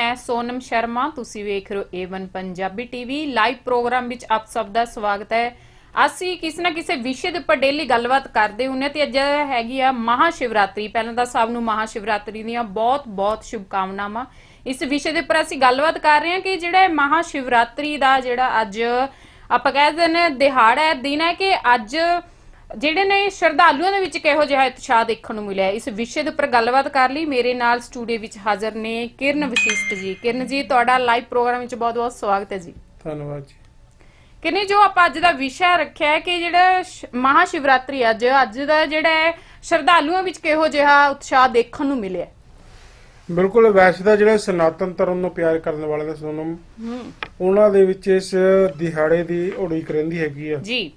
ਮੈਂ ਸੋਨਮ ਸ਼ਰਮਾ, ਤੁਸੀਂ ਵੇਖ ਰਹੇ ਹੋ A1 Punjabi TV live programme ਵਿੱਚ ਆਪ ਸਭ ਦਾ ਸਵਾਗਤ ਹੈ। ਅਸੀਂ ਕਿਸੇ ਨਾ ਕਿਸੇ ਵਿਸ਼ੇ ਦੇ ਉੱਪਰ ਡੇਲੀ ਗੱਲਬਾਤ ਕਰਦੇ ਹੁੰਨੇ ਤੇ ਅੱਜ ਹੈਗੀ ਆ ਮਹਾ ਸ਼ਿਵਰਾਤਰੀ ਪਹਿਲਾਂ ਤਾਂ ਸਭ ਨੂੰ ਮਹਾ ਸ਼ਿਵਰਾਤਰੀ ਦੀਆਂ ਬਹੁਤ ਬਹੁਤ ਸ਼ੁਭਕਾਮਨਾਵਾਂ। ਇਸ ਵਿਸ਼ੇ ਦੇ ਉੱਪਰ ਅਸੀਂ ਗੱਲਬਾਤ ਕਰ ਰਹੇ ਹਾਂ ਕਿ ਜਿਹੜਾ ਮਹਾ ਸ਼ਿਵਰਾਤਰੀ ਦਾ ਜਿਹੜਾ ਅੱਜ ਆਪਾਂ ਕਹਿ ਦਿੰਦੇ ਨੇ ਦਿਹਾੜਾ ਹੈ, ਦਿਨ ਹੈ ਕਿ ਅੱਜ ਜਿਹੜੇ ਨੇ ਸ਼ਰਧਾਲੂਆਂ ਦੇ ਵਿੱਚ ਕਿਹੋ ਜਿਹਾ ਉਤਸ਼ਾਹ ਦੇਖਣ ਨੂੰ ਮਿਲਿਆ। ਇਸ ਵਿਸ਼ੇ ਦੇ ਉੱਪਰ ਗੱਲਬਾਤ ਕਰ ਲਈ। ਮੇਰੇ ਨਾਲ ਸਟੂਡੀਓ ਵਿੱਚ ਹਾਜ਼ਰ ਨੇ ਕਿਰਨ ਵਿਸ਼ਿਸ਼ਟ ਜੀ। ਕਿਰਨ ਜੀ ਤੁਹਾਡਾ ਲਾਈਵ ਪ੍ਰੋਗਰਾਮ ਵਿੱਚ ਬਹੁਤ-ਬਹੁਤ ਸਵਾਗਤ ਹੈ ਜੀ। ਧੰਨਵਾਦ ਜੀ। ਕਿੰਨੀ ਜੋ ਆਪਾਂ ਅੱਜ ਦਾ ਵਿਸ਼ਾ ਰੱਖਿਆ ਹੈ ਕਿ ਜਿਹੜਾ ਮਹਾ ਸ਼ਿਵਰਾਤਰੀ ਅੱਜ ਅੱਜ ਦਾ ਜਿਹੜਾ ਸ਼ਰਧਾਲੂਆਂ ਵਿੱਚ ਕਿਹੋ ਜਿਹਾ ਉਤਸ਼ਾਹ ਦੇਖਣ ਨੂੰ ਮਿਲਿਆ। ਬਿਲਕੁਲ ਵੈਸੇ ਤਾਂ ਜਿਹੜੇ ਸਨਾਤਨ ਧਰਮ ਨੂੰ ਪਿਆਰ ਕਰਨ ਵਾਲੇ ਨੇ ਸੋਨਮ ਹੂੰ। ਉਹਨਾਂ ਦੇ ਵਿੱਚ ਇਸ ਦਿਹਾੜੇ ਦੀ ਉਡੀਕ ਰਹਿੰਦੀ ਹੈਗੀ ਆ। ਜੀ।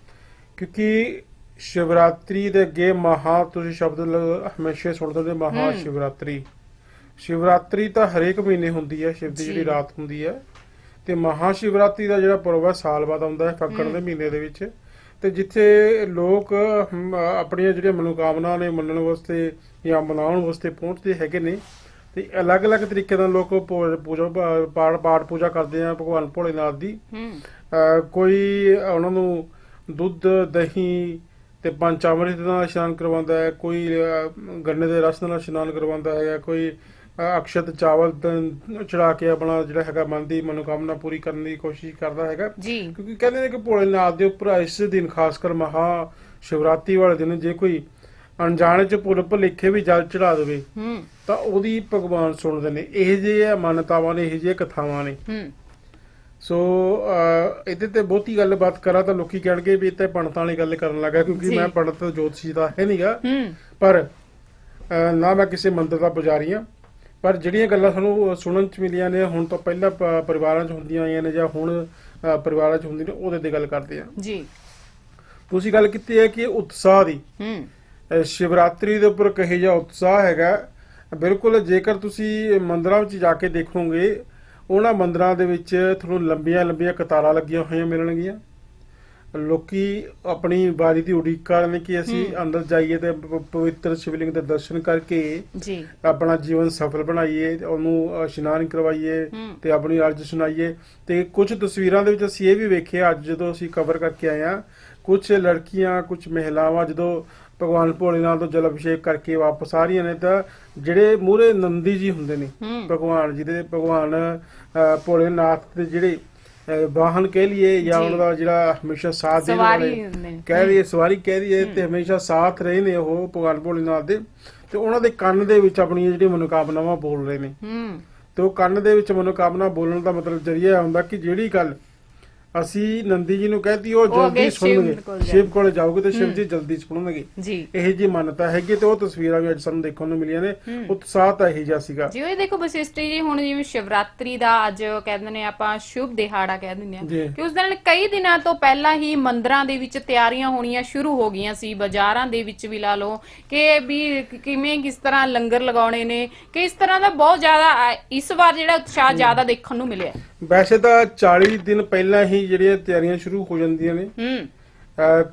ਕਿਉਂਕਿ ਸ਼ਿਵਰਾਤਰੀ ਦੇ ਅੱਗੇ ਮਹਾ ਤੁਸੀਂ ਸ਼ਬਦ ਲ- ਹਮੇਸ਼ਾ ਸੁਣਦੇ ਹੋ ਮਹਾ। ਸ਼ਿਵਰਾਤਰੀ। ਸ਼ਿਵਰਾਤਰੀ ਤਾਂ ਹਰੇਕ ਮਹੀਨੇ ਹੁੰਦੀ ਹੈ ਸ਼ਿਵ ਦੀ। ਜਿਹੜੀ ਰਾਤ ਹੁੰਦੀ ਹੈ। ਤੇ ਮਹਾ ਸ਼ਿਵਰਾਤਰੀ ਦਾ ਜਿਹੜਾ ਪਰਵ ਹੈ ਸਾਲ ਬਾਅਦ ਆਉਂਦਾ ਹੈ ਫੱਗਣ ਦੇ ਮਹੀਨੇ ਦੇ ਵਿੱਚ। ਤੇ ਜਿੱਥੇ ਲੋਕ ਹਮ, ਆਪਣੀਆਂ ਜਿਹੜੀਆਂ ਮਨੋਕਾਮਨਾ ਨੇ ਮੰਨਣ ਵਾਸਤੇ ਜਾਂ ਮਨਾਉਣ ਵਾਸਤੇ ਪਹੁੰਚਦੇ ਹੈਗੇ ਨੇ ਤੇ ਅਲੱਗ-ਅਲੱਗ ਤਰੀਕੇ ਨਾਲ ਲੋਕ ਪੂ- ਪੂਜਾ ਪਾਠ ਪਾਠ ਪੂਜਾ ਕਰਦੇ ਆ ਭਗਵਾਨ ਭੋਲੇਨਾਥ ਦੀ। ਹੂੰ। ਅਹ ਕੋਈ ਉਹਨਾਂ ਨੂੰ ਦੁੱਧ ਦਹੀਂ ਤੇ ਪੰਚਾਮ੍ਰਿਤ ਨਾਲ ਇਸ਼ਨਾਨ ਕਰਵਾਉਂਦਾ ਹੈ ਕੋਈ ਗੰਨੇ ਦੇ ਰਸ ਨਾਲ ਇਸ਼ਨਾਨ ਕਰਵਾਉਂਦਾ ਹੈ ਕੋਈ ਅਕਸ਼ਤ ਚਾਵਲ ਚੜਾ ਕੇ ਆਪਣਾ ਜਿਹੜਾ ਹੈਗਾ ਮਨ ਦੀ ਮਨੋਕਾਮਨਾ ਪੂਰੀ ਕਰਨ ਦੀ ਕੋਸ਼ਿਸ਼ ਕਰਦਾ ਹੈਗਾ। ਜੀ। ਕਿਉਂਕਿ ਕਹਿੰਦੇ ਨੇ ਕਿ ਭੋਲੇਨਾਥ ਦੇ ਉੱਪਰ ਇਸ ਦਿਨ ਖਾਸ ਕਰ ਮਹਾ ਸ਼ਿਵਰਾਤਰੀ ਵਾਲੇ ਦਿਨ ਜੇ ਕੋਈ ਅਣਜਾਣੇ ਚ ਭੁੱਲ ਭੁਲੇਖੇ ਵੀ ਜਲ ਚੜਾ ਦੇਵੇ ਹੂੰ। ਤਾਂ ਉਹਦੀ ਭਗਵਾਨ ਸੁਣਦੇ ਨੇ। ਇਹ ਜਿਹੇ ਮਾਨਤਾਵਾਂ ਨੇ ਇਹ ਜਿਹੇ ਕਥਾਵਾਂ ਨੇ। ਹੂੰ। ਸੋ ਇਹਦੇ ਤੇ ਬਹੁਤੀ ਗੱਲਬਾਤ ਕਰਾਂ ਤਾਂ ਲੋਕੀ ਕਹਿਣਗੇ ਵੀ ਇਹ ਤੇ ਪੰਡਤਾਂ ਵਾਲੀ ਗੱਲ ਕਰਨ ਲੱਗਾ ਕਿਉਂਕਿ ਜੀ। ਮੈਂ ਪੰਡਤ ਜੋਤਸ਼ੀ ਦਾ ਹੈ ਨਹੀਂਗਾ ਪਰ ਨਾ ਮੈਂ ਕਿਸੇ ਮੰਦਰ ਦਾ ਪੁਜਾਰੀ ਹਾਂ। ਪਰ ਜਿਹੜੀਆਂ ਗੱਲਾਂ ਸਾਨੂੰ ਸੁਣਨ ਚ ਮਿਲੀਆਂ ਨੇ ਹੁਣ ਤੋਂ ਪਹਿਲਾਂ ਪਰਿਵਾਰਾਂ ਚ ਹੁੰਦੀਆਂ ਆਈਆਂ ਨੇ ਜਾਂ ਹੁਣ ਪਰਿਵਾਰਾਂ ਚ ਹੁੰਦੀਆਂ ਨੇ ਉਹਦੇ ਤੇ ਗੱਲ ਕਰਦੇ ਆ ਜੀ। ਤੁਸੀਂ ਗੱਲ ਕੀਤੀ ਹੈ ਕਿ ਉਤਸ਼ਾਹ ਦੀ। ਹੂੰ। ਸ਼ਿਵਰਾਤਰੀ ਦੇ ਉੱਪਰ ਕਹੇ ਜਿਹਾ ਉਤਸ਼ਾਹ ਹੈਗਾ। ਬਿਲਕੁਲ ਜੇਕਰ ਤੁਸੀਂ ਮੰਦਰਾਂ ਵਿੱਚ ਜਾ ਕੇ ਦੇਖੋਗੇ ਉਹਨਾਂ ਮੰਦਰਾਂ ਦੇ ਵਿੱਚ ਤੁਹਾਨੂੰ ਲੰਬੀਆਂ ਲੰਬੀਆਂ ਕਤਾਰਾਂ ਲੱਗੀਆਂ ਹੋਈਆਂ ਮਿਲਣਗੀਆਂ ਲੋਕੀ ਆਪਣੀ ਵਾਰੀ ਦੀ ਉਡੀਕ ਕਰ ਨੇ ਕਿ ਅਸੀਂ। ਅੰਦਰ ਜਾਈਏ ਤੇ ਪਵਿੱਤਰ ਸ਼ਿਵਲਿੰਗ ਦੇ ਦਰਸ਼ਨ ਕਰਕੇ ਜੀ ਆਪਣਾ ਜੀਵਨ ਸਫਲ ਬਣਾਈਏ ਉਹਨੂੰ ਇਸ਼ਨਾਨ ਕਰਵਾਈਏ। ਤੇ ਆਪਣੀ ਅਰਜ਼ ਸੁਣਾਈਏ ਤੇ ਕੁਝ ਤਸਵੀਰਾਂ ਦੇ ਵਿੱਚ ਅਸੀਂ ਇਹ ਵੀ ਵੇਖਿਆ ਅੱਜ ਜਦੋਂ ਅਸੀਂ ਕਵਰ ਕਰਕੇ ਆਏ ਆ ਕੁਝ ਲੜਕੀਆਂ ਕੁਝ ਮਹਿਲਾਵਾਂ ਜਦੋਂ ਭਗਵਾਨ ਭੋਲੇਨਾਥ ਤੋਂ ਜਲ ਅਭਿਸ਼ੇਕ ਕਰਕੇ ਵਾਪਸ ਆ ਰਹੀਆਂ ਨੇ ਤਾਂ ਜਿਹੜੇ ਮੂਰੇ ਨੰਦੀ ਜੀ ਹੁੰਦੇ ਨੇ ਭਗਵਾਨ ਜੀ ਦੇ ਭਗਵਾਨ ਭੋਲੇਨਾਥ ਦੇ ਜਿਹੜੇ ਵਾਹਨ ਕਹਿ ਲਈਏ ਜਾਂ। ਉਹਨਾਂ ਦਾ ਜਿਹੜਾ ਹਮੇਸ਼ਾ ਸਾਥ ਦੇਣ ਸਵਾਰੀ ਵਾਲੇ। ਕਹਿ ਲਈਏ ਸਵਾਰੀ ਕਹਿ ਲਈਏ ਤੇ ਹਮੇਸ਼ਾ ਸਾਥ ਰਹੇ ਨੇ ਉਹ ਭਗਵਾਨ ਭੋਲੇਨਾਥ ਦੇ ਤੇ ਉਹਨਾਂ ਦੇ ਕੰਨ ਦੇ ਵਿੱਚ ਆਪਣੀਆਂ ਜਿਹੜੀਆਂ ਮਨੋਕਾਮਨਾਵਾਂ ਬੋਲ ਰਹੇ ਨੇ। ਹੂੰ। ਤੇ ਉਹ ਕੰਨ ਦੇ ਵਿੱਚ ਮਨੋਕਾਮਨਾ ਬੋਲਣ ਦਾ ਮਤਲਬ ਜਰੀਆ ਹੁੰਦਾ ਕਿ ਜਿਹੜੀ ਗੱਲ ਅਸੀਂ ਨੰਦੀ ਜੀ ਨੂੰ ਕਹਿਤੀ ਉਹ ਅੱਗੇ ਜਲਦੀ ਸੁਣਨਗੇ। ਜਾਣਗੇ। ਸ਼ਿਵ ਕੋਲ ਜਾਓਗੇ ਤੇ ਸ਼ਿਵ ਜੀ ਜਲਦੀ ਸੁਣਨਗੇ। ਜੀ। ਇਹ ਜੀ ਮੰਨਤਾ ਹੈਗੀ ਤੇ ਉਹ ਤਸਵੀਰਾਂ ਵੀ ਅੱਜ ਸਾਨੂੰ ਦੇਖਣ ਨੂੰ ਮਿਲੀਆਂ ਨੇ। ਉਤਸ਼ਾਹ ਤਾਂ ਇਹੀ ਜਿਹਾ ਸੀਗਾ। ਜੀ ਇਹ ਦੇਖੋ ਵਸਿਸ਼ਠੀ ਜੀ ਹੁਣ ਜਿਵੇਂ ਸ਼ਿਵਰਾਤਰੀ ਦਾ ਅੱਜ ਕਹਿੰਦੇ ਨੇ ਆਪਾਂ ਸ਼ੁਭ ਦਿਹਾੜਾ ਕਹਿ ਦਿੰਦੇ ਆ। ਕਿ ਉਸ ਦਿਨ ਕਈ ਦਿਨਾਂ ਤੋਂ ਪਹਿਲਾਂ ਹੀ ਮੰਦਰਾਂ ਦੇ ਵਿੱਚ ਤਿਆਰੀਆਂ ਹੋਣੀਆਂ ਸ਼ੁਰੂ ਹੋ ਗਈਆਂ ਸੀ। ਬਾਜ਼ਾਰਾਂ ਦੇ ਵਿੱਚ ਵੀ ਲਾ ਲਓ ਕਿ ਵੀ ਕਿਵੇਂ ਕਿਸ ਤਰ੍ਹਾਂ ਲੰਗਰ ਲਗਾਉਣੇ ਨੇ ਕਿ ਇਸ ਤਰ੍ਹਾਂ ਦਾ ਬਹੁਤ ਜ਼ਿਆਦਾ ਅ, ਇਸ ਵਾਰ ਜਿਹੜਾ ਉਤਸ਼ਾਹ ਜ਼ਿਆਦਾ ਦੇਖਣ ਨੂੰ ਮਿਲਿਆ। ਵੈਸੇ ਤਾਂ 40 ਦਿਨ ਪਹਿਲਾਂ ਹੀ ਜਿਹੜੀਆਂ ਤਿਆਰੀਆਂ ਸ਼ੁਰੂ ਹੋ ਜਾਂਦੀਆਂ ਨੇ। ਹੂੰ।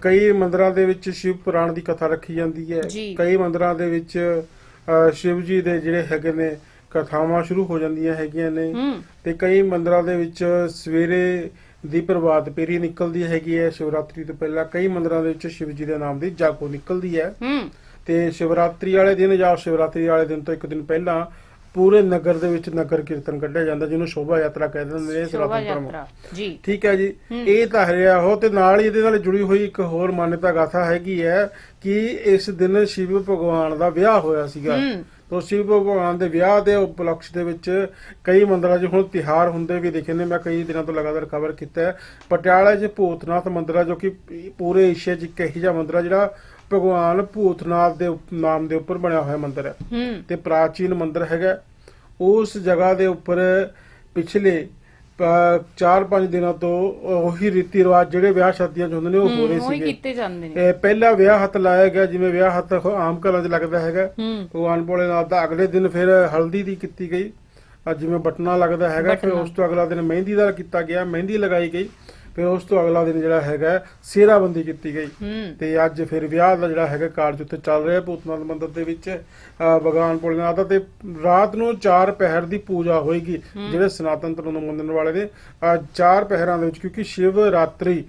ਕਈ ਮੰਦਰਾਂ ਦੇ ਵਿੱਚ ਸ਼ਿਵ ਪੁਰਾਣ ਦੀ ਕਥਾ ਰੱਖੀ ਜਾਂਦੀ ਹੈ। ਜੀ। ਕਈ ਮੰਦਰਾਂ ਦੇ ਵਿੱਚ ਅਹ ਸ਼ਿਵ ਜੀ ਦੇ ਜਿਹੜੇ ਹੈਗੇ ਨੇ ਕਥਾਵਾਂ ਸ਼ੁਰੂ ਹੋ ਜਾਂਦੀਆਂ ਹੈਗੀਆਂ ਨੇ। ਹੂੰ। ਤੇ ਕਈ ਮੰਦਰਾਂ ਦੇ ਵਿੱਚ ਸਵੇਰੇ ਦੀ ਪ੍ਰਭਾਤ ਪੇਰੀ ਨਿਕਲਦੀ ਹੈਗੀ ਹੈ ਸ਼ਿਵਰਾਤਰੀ ਤੋਂ ਪਹਿਲਾਂ। ਕਈ ਮੰਦਰਾਂ ਦੇ ਵਿੱਚ ਸ਼ਿਵ ਜੀ ਦੇ ਨਾਮ ਦੀ ਜਾਗੋ ਨਿਕਲਦੀ ਹੈ। ਹੂੰ। ਤੇ ਸ਼ਿਵਰਾਤਰੀ ਵਾਲੇ ਦਿਨ ਜਾਂ ਸ਼ਿਵਰਾਤਰੀ ਵਾਲੇ ਦਿਨ ਤੋਂ ਇੱਕ ਦਿਨ ਪਹਿਲਾਂ ਪੂਰੇ ਨਗਰ ਦੇ ਵਿੱਚ ਨਗਰ ਕੀਰਤਨ ਕੱਢਿਆ ਜਾਂਦਾ ਜਿਹਨੂੰ ਸ਼ੋਭਾ ਯਾਤਰਾ ਕਹਿ ਦਿੰਦੇ ਨੇ ਸ਼ੋਭਾ ਸਨਾਤਨ ਧਰਮ ਯਾਤਰਾ ਜੀ। ਠੀਕ ਹੈ ਜੀ। ਹੂੰ। ਇਹ ਤਾਂ ਹਰਿਆ ਉਹ ਤੇ ਨਾਲ ਹੀ ਇਹਦੇ ਨਾਲ ਜੁੜੀ ਹੋਈ ਇੱਕ ਹੋਰ ਮਾਨਤਾ ਗਾਥਾ ਹੈਗੀ ਹੈ ਕਿ ਇਸ ਦਿਨ ਸ਼ਿਵ ਭਗਵਾਨ ਦਾ ਵਿਆਹ ਹੋਇਆ ਸੀਗਾ। ਹੂੰ। ਤੋ ਸ਼ਿਵ ਭਗਵਾਨ ਦੇ ਵਿਆਹ ਦੇ ਉਪਲਕਸ਼ ਦੇ ਵਿੱਚ ਕਈ ਮੰਦਰਾਂ 'ਚ ਹੁਣ ਤਿਹਾਰ ਹੁੰਦੇ ਵੀ ਦਿਖੇ ਨੇ। ਮੈਂ ਕਈ ਦਿਨਾਂ ਤੋਂ ਲਗਾਤਾਰ ਕਵਰ ਕੀਤਾ ਹੈ। ਪਟਿਆਲਾ 'ਚ ਭੂਤਨਾਥ ਮੰਦਿਰ ਆ ਜੋ ਕਿ ਪੂਰੇ ਏਸ਼ੀਆ 'ਚ ਇੱਕ ਇਹੋ ਜਿਹਾ ਮੰਦਿਰ ਆ ਜਿਹੜਾ ਭਗਵਾਨ ਭੂਤਨਾਥ ਦੇ ਨਾਮ ਦੇ ਉੱਪਰ ਬਣਿਆ ਹੋਇਆ ਮੰਦਿਰ ਹੂੰ। ਤੇ ਪ੍ਰਾਚੀਨ ਮੰਦਿਰ ਹੈਗਾ। ਉਸ ਜਗ੍ਹਾ ਦੇ ਉੱਪਰ ਪਿਛਲੇ 4-5 ਦਿਨਾਂ ਤੋਂ ਉਹੀ ਰੀਤੀ ਰਿਵਾਜ ਜਿਹੜੇ ਵਿਆਹ ਸ਼ਾਦੀਆਂ 'ਚ ਹੁੰਦੇ ਨੇ ਉਹ ਹੋ ਰਹੇ ਹੂੰ ਉਹੀ ਸੀਗੇ। ਕੀਤੇ ਜਾਂਦੇ ਨੇ। ਇਹ ਪਹਿਲਾ ਵਿਆਹ ਹੱਥ ਲਾਇਆ ਗਿਆ ਜਿਵੇਂ ਵਿਆਹ ਹੱਥ ਆਮ ਘਰਾਂ 'ਚ ਲੱਗਦਾ ਹੈਗਾ। ਹੂੰ। ਭਗਵਾਨ ਭੋਲੇਨਾਥ ਦਾ ਅਗਲੇ ਦਿਨ ਫਿਰ ਹਲਦੀ ਦੀ ਕੀਤੀ ਗਈ। ਅੱਜ ਜਿਵੇਂ ਬਟਨਾ ਲੱਗਦਾ ਹੈਗਾ ਫਿਰ। ਉਸ ਤੋਂ ਅਗਲਾ ਦਿਨ ਮਹਿੰਦੀ ਦਾ ਕੀਤਾ ਗਿਆ ਮਹਿੰਦੀ ਲਗਾਈ ਗਈ। ਫਿਰ ਉਸ ਤੋਂ ਅਗਲਾ ਦਿਨ ਜਿਹੜਾ ਹੈਗਾ ਸਿਹਰਾਬੰਦੀ ਕੀਤੀ ਗਈ। ਤੇ ਅੱਜ ਫਿਰ ਵਿਆਹ ਦਾ ਜਿਹੜਾ ਹੈਗਾ ਕਾਰਜ ਉੱਥੇ ਚੱਲ ਰਿਹਾ ਭੂਤਨਾਥ ਮੰਦਿਰ ਦੇ ਵਿੱਚ। ਭਗਵਾਨ ਭੋਲੇਨਾਥ ਦਾ ਤੇ ਰਾਤ ਨੂੰ ਚਾਰ ਪਹਿਰ ਦੀ ਪੂਜਾ ਹੋਏਗੀ ਜਿਹੜੇ ਸਨਾਤਨ ਧਰਮ ਨੂੰ ਮੰਨਣ ਵਾਲੇ ਨੇ। ਚਾਰ ਪਹਿਰਾਂ ਦੇ ਵਿੱਚ ਕਿਉਂਕਿ ਸ਼ਿਵ ਰਾਤਰੀ